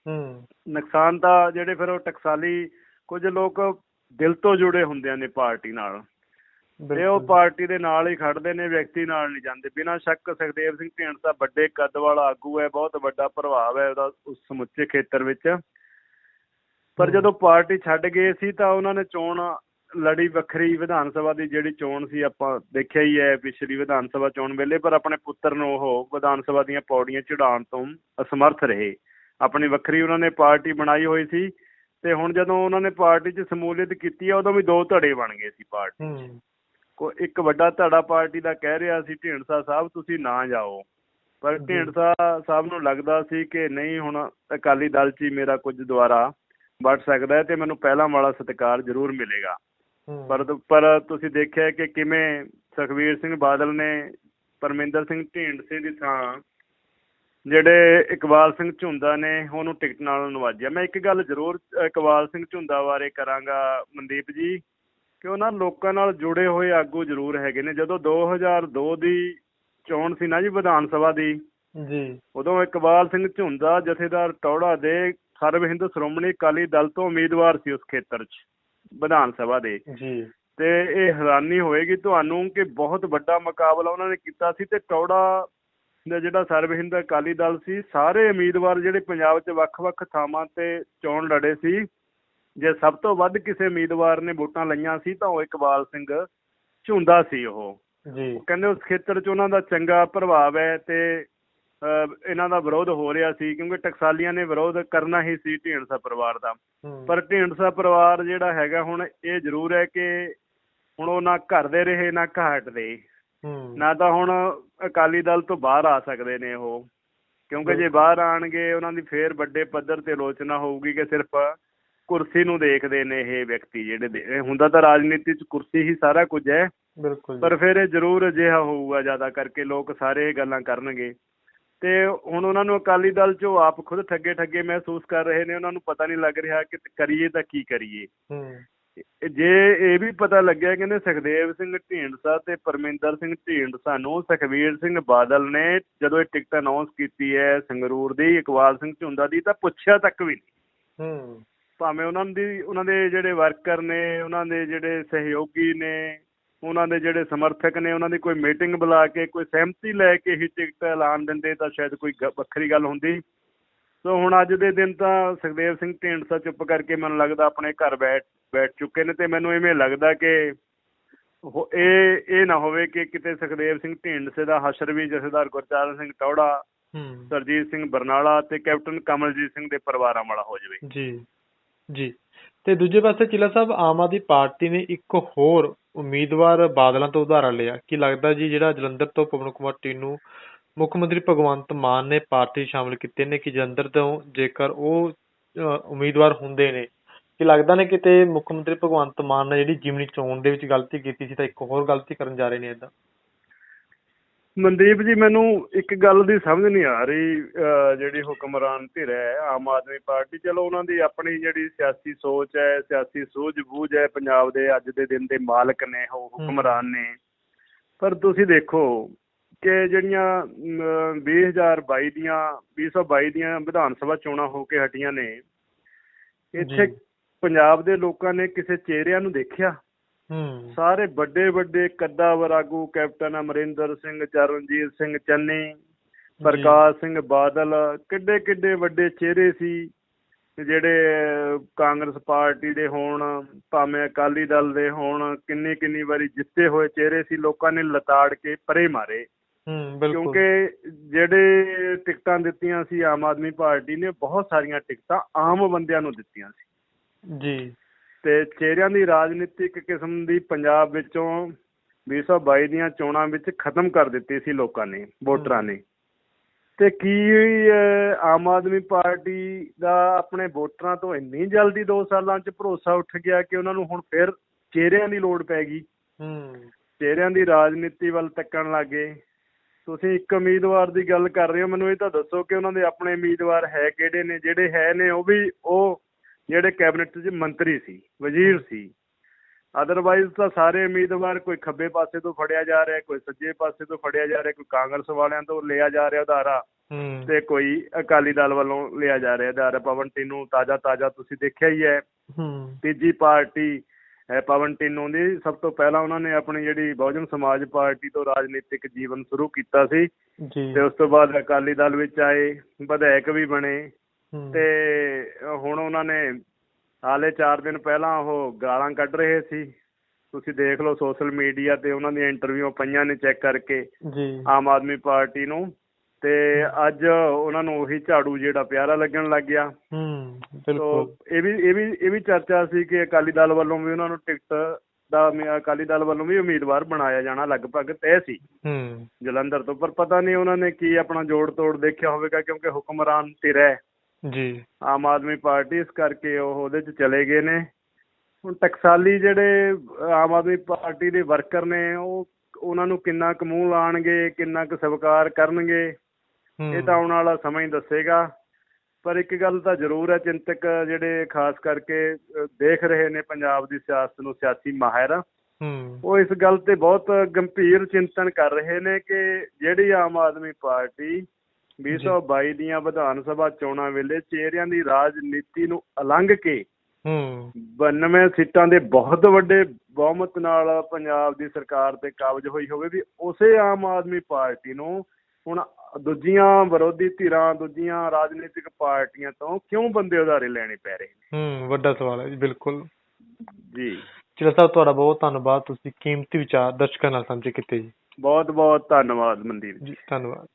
ਹੂੰ। ਨੁਕਸਾਨ ਤਾਂ ਜਿਹੜੇ ਫਿਰ ਉਹ ਟਕਸਾਲੀ ਕੁਝ ਲੋਕ ਦਿਲ ਤੋਂ ਜੁੜੇ ਹੁੰਦੇ ਨੇ ਪਾਰਟੀ ਨਾਲ। ਤੇ ਉਹ। ਪਾਰਟੀ ਦੇ ਨਾਲ ਹੀ ਖੜਦੇ ਨੇ ਵਿਅਕਤੀ ਨਾਲ ਨਹੀਂ ਜਾਂਦੇ। ਬਿਨਾਂ ਸ਼ੱਕ ਸੁਖਦੇਵ ਸਿੰਘ ਢੀਂਡਸਾ ਵੱਡੇ ਕੱਦ ਵਾਲਾ ਆਗੂ ਹੈ ਬਹੁਤ ਵੱਡਾ ਪ੍ਰਭਾਵ ਹੈ ਉਹਦਾ ਉਸ ਸਮੁੱਚੇ ਖੇਤਰ ਵਿੱਚ। ਪਰ। ਜਦੋਂ ਪਾਰਟੀ ਛੱਡ ਗਏ ਸੀ ਤਾਂ ਉਹਨਾਂ ਨੇ ਚੋਣ ਲੜੀ ਵੱਖਰੀ ਵਿਧਾਨ ਸਭਾ ਦੀ ਜਿਹੜੀ ਚੋਣ ਸੀ ਆਪਾਂ ਦੇਖਿਆ ਹੀ ਹੈ ਪਿਛਲੀ ਵਿਧਾਨ ਸਭਾ ਚੋਣ ਵੇਲੇ ਪਰ ਆਪਣੇ ਪੁੱਤਰ ਨੂੰ ਉਹ ਵਿਧਾਨ ਸਭਾ ਦੀਆਂ ਪੌੜੀਆਂ ਚੜਾਉਣ ਤੋਂ ਅਸਮਰਥ ਰਹੇ ਆਪਣੀ ਵੱਖਰੀ ਉਹਨਾਂ ਨੇ ਪਾਰਟੀ ਬਣਾਈ ਹੋਈ ਸੀ ਤੇ ਹੁਣ ਜਦੋਂ ਉਹਨਾਂ ਨੇ ਪਾਰਟੀ 'ਚ ਸਮੂਲੀਅਤ ਕੀਤੀ ਹੈ ਉਦੋਂ ਵੀ ਦੋ ਧੜੇ ਬਣ ਗਏ ਸੀ ਪਾਰਟੀ ਹੂੰ ਕੋ ਇੱਕ ਵੱਡਾ ਧੜਾ ਪਾਰਟੀ ਦਾ ਕਹਿ ਰਿਹਾ ਸੀ ਢੀਂਡਸਾ ਸਾਹਿਬ ਤੁਸੀਂ ਨਾ ਜਾਓ ਪਰ। ਢੀਂਡਸਾ ਸਾਹਿਬ ਨੂੰ ਲੱਗਦਾ ਸੀ ਕਿ ਨਹੀਂ ਹੁਣ ਅਕਾਲੀ ਦਲ 'ਚ ਹੀ ਮੇਰਾ ਕੁਝ ਦੁਆਰਾ ਵੱਧ ਸਕਦਾ ਹੈ ਤੇ ਮੈਨੂੰ ਪਹਿਲਾਂ ਵਾਲਾ ਸਤਿਕਾਰ ਜ਼ਰੂਰ ਮਿਲੇਗਾ। ਪਰ ਪਰ ਤੁਸੀਂ ਦੇਖਿਆ ਕਿ ਕਿਵੇਂ ਸੁਖਬੀਰ ਸਿੰਘ ਬਾਦਲ ਨੇ ਪਰਮਿੰਦਰ ਸਿੰਘ ਢੀਂਡਸੇ ਦੀ ਥਾਂ ਜਿਹੜੇ ਇਕਬਾਲ ਸਿੰਘ ਝੁੰਦਾ ਨੇ ਉਹਨੂੰ ਟਿਕਟ ਨਾਲ ਨਵਾਜਿਆ। ਮੈਂ ਇੱਕ ਗੱਲ ਜ਼ਰੂਰ ਇਕਬਾਲ ਸਿੰਘ ਝੁੰਦਾ ਬਾਰੇ ਕਰਾਂਗਾ ਮਨਦੀਪ ਜੀ ਕਿ ਉਹਨਾਂ ਲੋਕਾਂ ਨਾਲ ਜੁੜੇ ਹੋਏ ਆਗੂ ਜ਼ਰੂਰ ਹੈਗੇ ਨੇ। ਜਦੋਂ 2002 ਦੀ ਚੋਣ ਸੀ ਨਾ ਜੀ ਵਿਧਾਨ ਸਭਾ ਦੀ ਜੀ। ਉਦੋਂ ਇਕਬਾਲ ਸਿੰਘ ਝੁੰਦਾ ਜਥੇਦਾਰ ਟੌੜਾ ਦੇ ਸਰਬ ਹਿੰਦ ਸ਼੍ਰੋਮਣੀ ਅਕਾਲੀ ਦਲ ਤੋਂ ਉਮੀਦਵਾਰ ਸੀ ਉਸ ਖੇਤਰ 'ਚ। ਵਿਧਾਨ ਸਭਾ ਦੇ। ਜੀ। ਤੇ ਇਹ ਹੈਰਾਨੀ ਹੋਏਗੀ ਤੁਹਾਨੂੰ ਕਿ ਬਹੁਤ ਵੱਡਾ ਮੁਕਾਬਲਾ ਉਹਨਾਂ ਨੇ ਕੀਤਾ ਸੀ ਤੇ ਟੌੜਾ ਦਾ ਜਿਹੜਾ ਸਰਬ ਹਿੰਦ ਅਕਾਲੀ ਦਲ ਸੀ ਸਾਰੇ ਉਮੀਦਵਾਰ ਜਿਹੜੇ ਪੰਜਾਬ 'ਚ ਵੱਖ-ਵੱਖ ਥਾਵਾਂ ਤੇ ਚੋਣ ਲੜੇ ਸੀ ਜੇ ਸਭ ਤੋਂ ਵੱਧ ਕਿਸੇ ਉਮੀਦਵਾਰ ਨੇ ਵੋਟਾਂ ਲਈਆਂ ਸੀ ਤਾਂ ਉਹ ਇਕਬਾਲ ਸਿੰਘ ਝੁੰਦਾ ਸੀ ਉਹ। ਜੀ। ਕਹਿੰਦੇ ਉਸ ਖੇਤਰ 'ਚ ਉਹਨਾਂ ਦਾ ਚੰਗਾ ਪ੍ਰਭਾਵ ਹੈ ਤੇ ਇਹਨਾਂ ਦਾ ਵਿਰੋਧ ਹੋ ਰਿਹਾ ਸੀ ਕਿਉਂਕਿ ਟਕਸਾਲੀਆਂ ਨੇ ਵਿਰੋਧ ਕਰਨਾ ਹੀ ਸੀ ਢੀਂਡਸਾ ਪਰਿਵਾਰ ਦਾ। ਪਰ ਢੀਂਡਸਾ ਪਰਿਵਾਰ ਜਿਹੜਾ ਹੈਗਾ ਹੁਣ ਇਹ ਜ਼ਰੂਰ ਹੈ ਕਿ ਹੁਣ ਉਹ ਨਾ ਘਰ ਦੇ ਰਹੇ ਨਾ ਘਾਟ ਦੇ ਨਾ ਤਾਂ ਹੁਣ ਅਕਾਲੀ ਦਲ ਤੋਂ ਬਾਹਰ ਆ ਸਕਦੇ ਨੇ ਉਹ ਕਿਉਂਕਿ ਜੇ। ਬਾਹਰ ਆਣਗੇ ਉਹਨਾਂ ਦੀ ਫੇਰ ਵੱਡੇ ਪੱਧਰ ਤੇ ਆਲੋਚਨਾ ਹੋਊਗੀ ਕਿ ਸਿਰਫ ਕੁਰਸੀ ਨੂੰ ਦੇਖਦੇ ਨੇ ਇਹ ਵਿਅਕਤੀ ਜਿਹੜੇ ਹੁੰਦਾ ਤਾਂ ਰਾਜਨੀਤੀ 'ਚ ਕੁਰਸੀ ਹੀ ਸਾਰਾ ਕੁਝ ਹੈ ਬਿਲਕੁਲ। ਪਰ ਫਿਰ ਇਹ ਜ਼ਰੂਰ ਅਜਿਹਾ ਹੋਊਗਾ ਜ਼ਿਆਦਾ ਕਰਕੇ ਲੋਕ ਸਾਰੇ ਇਹ ਗੱਲਾਂ ਕਰਨਗੇ ਤੇ ਹੁਣ ਉਹਨਾਂ ਨੂੰ ਅਕਾਲੀ ਦਲ 'ਚੋਂ ਆਪ ਖੁਦ ਠੱਗੇ ਠੱਗੇ ਮਹਿਸੂਸ ਕਰ ਰਹੇ ਨੇ ਉਹਨਾਂ ਨੂੰ ਪਤਾ ਨਹੀਂ ਲੱਗ ਰਿਹਾ ਕਿ ਕਰੀਏ ਤਾਂ ਕੀ ਕਰੀਏ। ਜੇ ਇਹ ਵੀ ਪਤਾ ਲੱਗਿਆ ਕਹਿੰਦੇ ਸੁਖਦੇਵ ਸਿੰਘ ਢੀਂਡਸਾ ਤੇ ਪਰਮਿੰਦਰ ਸਿੰਘ ਢੀਂਡਸਾ ਨੂੰ ਸੁਖਬੀਰ ਸਿੰਘ ਬਾਦਲ ਨੇ ਜਦੋਂ ਇਹ ਟਿਕਟ ਅਨਾਉਂਸ ਕੀਤੀ ਹੈ ਸੰਗਰੂਰ ਦੀ ਇਕਬਾਲ ਸਿੰਘ ਝੁੰਦਾ ਦੀ ਤਾਂ ਪੁੱਛਿਆ ਤੱਕ ਵੀ ਨਹੀਂ। ਹੂੰ। ਭਾਵੇਂ ਉਹਨਾਂ ਦੀ ਉਹਨਾਂ ਦੇ ਜਿਹੜੇ ਵਰਕਰ ਨੇ ਉਹਨਾਂ ਦੇ ਜਿਹੜੇ ਸਹਿਯੋਗੀ ਨੇ ਉਹਨਾਂ ਦੇ ਜਿਹੜੇ ਸਮਰਥਕ ਨੇ ਉਹਨਾਂ ਦੀ ਕੋਈ ਮੀਟਿੰਗ ਬੁਲਾ ਕੇ ਕੋਈ ਸਹਿਮਤੀ ਲੈ ਕੇ ਹੀ ਟਿਕਟ ਐਲਾਨ ਦਿੰਦੇ ਤਾਂ ਸ਼ਾਇਦ ਕੋਈ ਵੱਖਰੀ ਗੱਲ ਹੁੰਦੀ। ਸੋ ਹੁਣ ਅੱਜ ਦੇ ਦਿਨ ਤਾਂ ਸੁਖਦੇਵ ਸਿੰਘ ਢੀਂਡਸਾ ਚੁੱਪ ਕਰਕੇ ਮੈਨੂੰ ਲੱਗਦਾ ਆਪਣੇ ਘਰ ਬੈਠ ਬੈਠ ਚੁੱਕੇ ਨੇ ਤੇ ਮੈਨੂੰ ਇਵੇਂ ਲੱਗਦਾ ਕਿ ਇਹ ਇਹ ਨਾ ਹੋਵੇ ਕਿ ਕਿਤੇ ਸੁਖਦੇਵ ਸਿੰਘ ਢੀਂਡਸੇ ਦਾ ਹਸ਼ਰ ਵੀ ਜਥੇਦਾਰ ਗੁਰਚਰਨ ਸਿੰਘ ਟੌੜਾ ਸਰਜੀਤ ਸਿੰਘ ਬਰਨਾਲਾ ਤੇ ਕੈਪਟਨ ਕਮਲਜੀਤ ਸਿੰਘ ਦੇ ਪਰਿਵਾਰਾਂ ਵਾਲਾ ਹੋ ਜਾਵੇ। ਜੀ ਜੀ। ਤੇ ਦੂਜੇ ਪਾਸੇ ਚਿਲਾ ਸਾਹਿਬ ਆਮ ਆਦਮੀ ਪਾਰਟੀ ਨੇ ਇੱਕ ਹੋਰ ਉਮੀਦਵਾਰ ਬਾਦਲਾਂ ਤੋਂ ਉਦਾਹਰਨ ਲਿਆ। ਕੀ ਲੱਗਦਾ ਜੀ, ਜਿਹੜਾ ਜਲੰਧਰ ਤੋਂ ਪਵਨ ਕੁਮਾਰ ਟੀਨੂ, ਮੁੱਖ ਮੰਤਰੀ ਭਗਵੰਤ ਮਾਨ ਨੇ ਪਾਰਟੀ ਸ਼ਾਮਿਲ ਕੀਤੇ ਨੇ, ਕਿ ਜਲੰਧਰ ਤੋਂ ਜੇਕਰ ਉਹ ਉਮੀਦਵਾਰ ਹੁੰਦੇ ਨੇ, ਕੀ ਲੱਗਦਾ ਨੇ ਕਿਤੇ ਮੁੱਖ ਮੰਤਰੀ ਭਗਵੰਤ ਮਾਨ ਨੇ ਜਿਹੜੀ ਜਿਮਨੀ ਚੋਣ ਦੇ ਵਿੱਚ ਗਲਤੀ ਕੀਤੀ ਸੀ, ਤਾਂ ਇੱਕ ਹੋਰ ਗਲਤੀ ਕਰਨ ਜਾ ਰਹੇ ਨੇ ਏਦਾਂ? ਮਨਦੀਪ ਜੀ ਮੈਨੂੰ ਇੱਕ ਗੱਲ ਦੀ ਸਮਝ ਨਹੀਂ ਆ ਰਹੀ ਜਿਹੜੀ ਹੁਕਮਰਾਨ ਧਿਰ ਹੈ ਆਮ ਆਦਮੀ ਪਾਰਟੀ ਚਲੋ ਉਹਨਾਂ ਦੀ ਆਪਣੀ ਜਿਹੜੀ ਸਿਆਸੀ ਸੋਚ ਹੈ ਸਿਆਸੀ ਸੂਝ-ਬੂਝ ਹੈ ਪੰਜਾਬ ਦੇ ਅੱਜ ਦੇ ਦਿਨ ਦੇ ਮਾਲਕ ਨੇ ਉਹ ਹੁਕਮਰਾਨ ਨੇ। ਪਰ ਤੁਸੀਂ ਦੇਖੋ ਕਿ ਜਿਹੜੀਆਂ ਅਮ, 2022 ਦੀਆਂ 2022 ਦੀਆਂ ਵਿਧਾਨ ਸਭਾ ਚੋਣਾਂ ਹੋ ਕੇ ਹਟੀਆਂ ਨੇ ਇੱਥੇ। ਪੰਜਾਬ ਦੇ ਲੋਕਾਂ ਨੇ ਕਿਸੇ ਚਿਹਰਿਆਂ ਨੂੰ ਦੇਖਿਆ? ਸਾਰੇ ਵੱਡੇ ਵੱਡੇ ਕੱਦਾਵਰ ਆਗੂ ਕੈਪਟਨ ਅਮਰਿੰਦਰ ਸਿੰਘ ਚਰਨਜੀਤ ਸਿੰਘ ਚੰਨੀ ਪ੍ਰਕਾਸ਼ ਸਿੰਘ ਬਾਦਲ ਕਿੱਡੇ ਕਿੱਡੇ ਵੱਡੇ ਚਿਹਰੇ ਸੀ ਜਿਹੜੇ ਕਾਂਗਰਸ ਪਾਰਟੀ ਦੇ ਹੋਣ ਭਾਵੇਂ ਅਕਾਲੀ ਦਲ ਦੇ ਹੋਣ ਕਿੰਨੀ ਕਿੰਨੀ ਵਾਰੀ ਜਿੱਤੇ ਹੋਏ ਚਿਹਰੇ ਸੀ ਲੋਕਾਂ ਨੇ ਲਤਾੜ ਕੇ ਪਰੇ ਮਾਰੇ। ਹੂੰ ਬਿਲਕੁਲ। ਕਿਉਂਕਿ ਜਿਹੜੇ ਟਿਕਟਾਂ ਦਿੱਤੀਆਂ ਸੀ ਆਮ ਆਦਮੀ ਪਾਰਟੀ ਨੇ ਬਹੁਤ ਸਾਰੀਆਂ ਟਿਕਟਾਂ ਆਮ ਬੰਦਿਆਂ ਨੂੰ ਦਿੱਤੀਆਂ ਸੀ। ਜੀ। ਤੇ ਚਿਹਰਿਆਂ ਦੀ ਰਾਜਨੀਤੀ ਇੱਕ ਕਿਸਮ ਦੀ ਪੰਜਾਬ ਵਿੱਚੋਂ 2022 ਦੀਆਂ ਚੋਣਾਂ ਵਿੱਚ ਖਤਮ ਕਰ ਦਿੱਤੀ ਸੀ ਲੋਕਾਂ ਨੇ ਵੋਟਰਾਂ ਨੇ। ਤੇ ਕੀ ਆਮ ਆਦਮੀ ਪਾਰਟੀ ਦਾ ਆਪਣੇ ਵੋਟਰਾਂ ਤੋਂ ਇੰਨੀ ਜਲਦੀ 2 ਸਾਲਾਂ 'ਚ ਭਰੋਸਾ ਉੱਠ ਗਿਆ ਕਿ ਉਹਨਾਂ ਨੂੰ ਹੁਣ ਫਿਰ ਚਿਹਰਿਆਂ ਦੀ ਲੋੜ ਪੈ ਗਈ। ਹੂੰ। ਚਿਹਰਿਆਂ ਦੀ ਰਾਜਨੀਤੀ ਵੱਲ ਤੱਕਣ ਲੱਗੇ। ਤੁਸੀਂ ਇੱਕ ਉਮੀਦਵਾਰ ਦੀ ਗੱਲ ਕਰ ਰਹੇ ਹੋ ਮੈਨੂੰ ਇਹ ਤਾਂ ਦੱਸੋ ਕਿ ਉਹਨਾਂ ਦੇ ਆਪਣੇ ਉਮੀਦਵਾਰ ਹੈ ਕਿਹੜੇ ਨੇ ਜਿਹੜੇ ਹੈ ਨੇ ਉਹ ਵੀ ਉਹ ਜਿਹੜੇ ਕੈਬਨਿਟ 'ਚ ਮੰਤਰੀ ਸੀ ਵਜ਼ੀਰ ਸੀ। ਅਦਰਵਾਈਜ਼ ਤਾਂ ਸਾਰੇ ਉਮੀਦਵਾਰ ਕੋਈ ਖੱਬੇ ਪਾਸੇ ਤੋਂ ਫੜਿਆ ਜਾ ਰਿਹਾ ਕੋਈ ਸੱਜੇ ਪਾਸੇ ਤੋਂ ਫੜਿਆ ਜਾ ਰਿਹਾ ਕੋਈ ਕਾਂਗਰਸ ਵਾਲਿਆਂ ਤੋਂ ਲਿਆ ਜਾ ਰਿਹਾ ਉਧਾਰਾ ਤੇ ਕੋਈ ਅਕਾਲੀ ਦਲ ਵੱਲੋਂ ਲਿਆ ਜਾ ਰਿਹਾ ਉਧਾਰਾ। ਪਵਨ ਟੀਨੂ ਤਾਜ਼ਾ ਤਾਜ਼ਾ ਤੁਸੀਂ ਦੇਖਿਆ ਹੀ ਹੈ। ਤੀਜੀ ਪਾਰਟੀ ਹੈ ਪਵਨ ਟਿੰਨੂ ਦੀ ਸਭ ਤੋਂ ਪਹਿਲਾਂ ਉਹਨਾਂ ਨੇ ਆਪਣੀ ਜਿਹੜੀ ਬਹੁਜਨ ਸਮਾਜ ਪਾਰਟੀ ਤੋਂ ਰਾਜਨੀਤਿਕ ਜੀਵਨ ਸ਼ੁਰੂ ਕੀਤਾ ਸੀ ਤੇ ਉਸ ਤੋਂ ਬਾਅਦ ਅਕਾਲੀ ਦਲ ਵਿੱਚ ਆਏ ਵਿਧਾਇਕ ਵੀ ਬਣੇ ਤੇ ਹੁਣ ਉਹਨਾਂ ਨੇ ਹਾਲੇ 4 ਦਿਨ ਪਹਿਲਾਂ ਉਹ ਗਾਲਾਂ ਕੱਢ ਰਹੇ ਸੀ। ਤੁਸੀਂ ਦੇਖ ਲਓ ਸੋਸ਼ਲ ਮੀਡੀਆ ਤੇ ਉਹਨਾਂ ਦੀਆਂ ਇੰਟਰਵਿਊ ਪਈਆਂ ਨੇ ਚੈੱਕ ਕਰਕੇ ਆਮ ਆਦਮੀ ਪਾਰਟੀ ਨੂੰ। ਤੇ ਅੱਜ ਉਹਨਾਂ ਨੂੰ ਉਹੀ ਝਾੜੂ ਜਿਹੜਾ ਪਿਆਰਾ ਲੱਗਣ ਲੱਗ ਗਿਆ। ਹੂੰ ਸੋ ਬਿਲਕੁਲ। ਇਹ ਵੀ ਇਹ ਵੀ ਇਹ ਵੀ ਚਰਚਾ ਸੀ ਕਿ ਅਕਾਲੀ ਦਲ ਵੱਲੋਂ ਵੀ ਉਹਨਾਂ ਨੂੰ ਟਿਕਟ ਦਾ ਅਕਾਲੀ ਦਲ ਵੱਲੋਂ ਵੀ ਉਮੀਦਵਾਰ ਬਣਾਇਆ ਜਾਣਾ ਲਗਭਗ ਤੈਅ ਸੀ। ਹੂੰ। ਜਲੰਧਰ ਤੋਂ। ਪਰ ਪਤਾ ਨਹੀਂ ਉਹਨਾਂ ਨੇ ਕੀ ਆਪਣਾ ਜੋੜ ਤੋੜ ਦੇਖਿਆ ਹੋਵੇਗਾ ਕਿਉਂਕਿ ਹੁਕਮਰਾਨ ਧਿਰ ਹੈ। ਜੀ। ਆਮ ਆਦਮੀ ਪਾਰਟੀ ਇਸ ਕਰਕੇ ਉਹ ਉਹਦੇ 'ਚ ਚਲੇ ਗਏ ਨੇ। ਹੁਣ ਟਕਸਾਲੀ ਜਿਹੜੇ ਆਮ ਆਦਮੀ ਪਾਰਟੀ ਦੇ ਵਰਕਰ ਨੇ ਉਹ ਉਹਨਾਂ ਨੂੰ ਕਿੰਨਾ ਕੁ ਮੂੰਹ ਲਾਣਗੇ ਕਿੰਨਾ ਕੁ ਸਵੀਕਾਰ ਕਰਨਗੇ ਇਹ ਤਾਂ ਆਉਣ ਵਾਲਾ ਸਮਾਂ ਹੀ ਦੱਸੇਗਾ। ਪਰ ਇੱਕ ਗੱਲ ਤਾਂ ਜ਼ਰੂਰ ਹੈ ਚਿੰਤਕ ਜਿਹੜੇ ਖਾਸ ਕਰਕੇ ਦੇਖ ਰਹੇ ਨੇ ਪੰਜਾਬ ਦੀ ਸਿਆਸਤ ਨੂੰ ਸਿਆਸੀ ਮਾਹਿਰ। ਹੂੰ। ਉਹ ਇਸ ਗੱਲ ਤੇ ਬਹੁਤ ਗੰਭੀਰ ਚਿੰਤਨ ਕਰ ਰਹੇ ਨੇ ਕਿ ਜਿਹੜੀ ਆਮ ਆਦਮੀ ਪਾਰਟੀ 2022 ਦੀਆਂ ਵਿਧਾਨ ਸਭਾ ਚੋਣਾਂ ਵੇਲੇ ਚਿਹਰਿਆਂ ਦੀ ਰਾਜਨੀਤੀ ਨੂੰ ਉਲੰਘ ਕੇ ਹੂੰ। 92 ਸੀਟਾਂ ਦੇ ਬਹੁਤ ਵੱਡੇ ਬਹੁਮਤ ਨਾਲ ਪੰਜਾਬ ਦੀ ਸਰਕਾਰ ਤੇ ਕਾਬਜ ਹੋਈ ਹੋਵੇ ਵੀ ਉਸੇ ਆਮ ਆਦਮੀ ਪਾਰਟੀ ਨੂੰ ਹੁਣ ਦੂਜੀਆਂ ਵਿਰੋਧੀ ਧਿਰਾਂ ਦੂਜੀਆਂ ਰਾਜਨੀਤਿਕ ਪਾਰਟੀਆਂ ਤੋਂ ਕਿਉਂ ਬੰਦੇ ਉਧਾਰੇ ਲੈਣੇ ਪੈ ਰਹੇ ਹੂੰ ਵੱਡਾ ਸਵਾਲ ਹੈ ਜੀ ਬਿਲਕੁਲ। ਨੇ ਜੀ। ਚਿਲਾ ਸਾਹਿਬ ਤੁਹਾਡਾ ਬਹੁਤ ਧੰਨਵਾਦ ਤੁਸੀਂ ਕੀਮਤੀ ਵਿਚਾਰ ਦਰਸ਼ਕਾਂ ਨਾਲ ਸਾਂਝੇ ਕੀਤੇ ਜੀ। ਬਹੁਤ ਬਹੁਤ ਧੰਨਵਾਦ ਮਨਦੀਪ ਜੀ ਧੰਨਵਾਦ।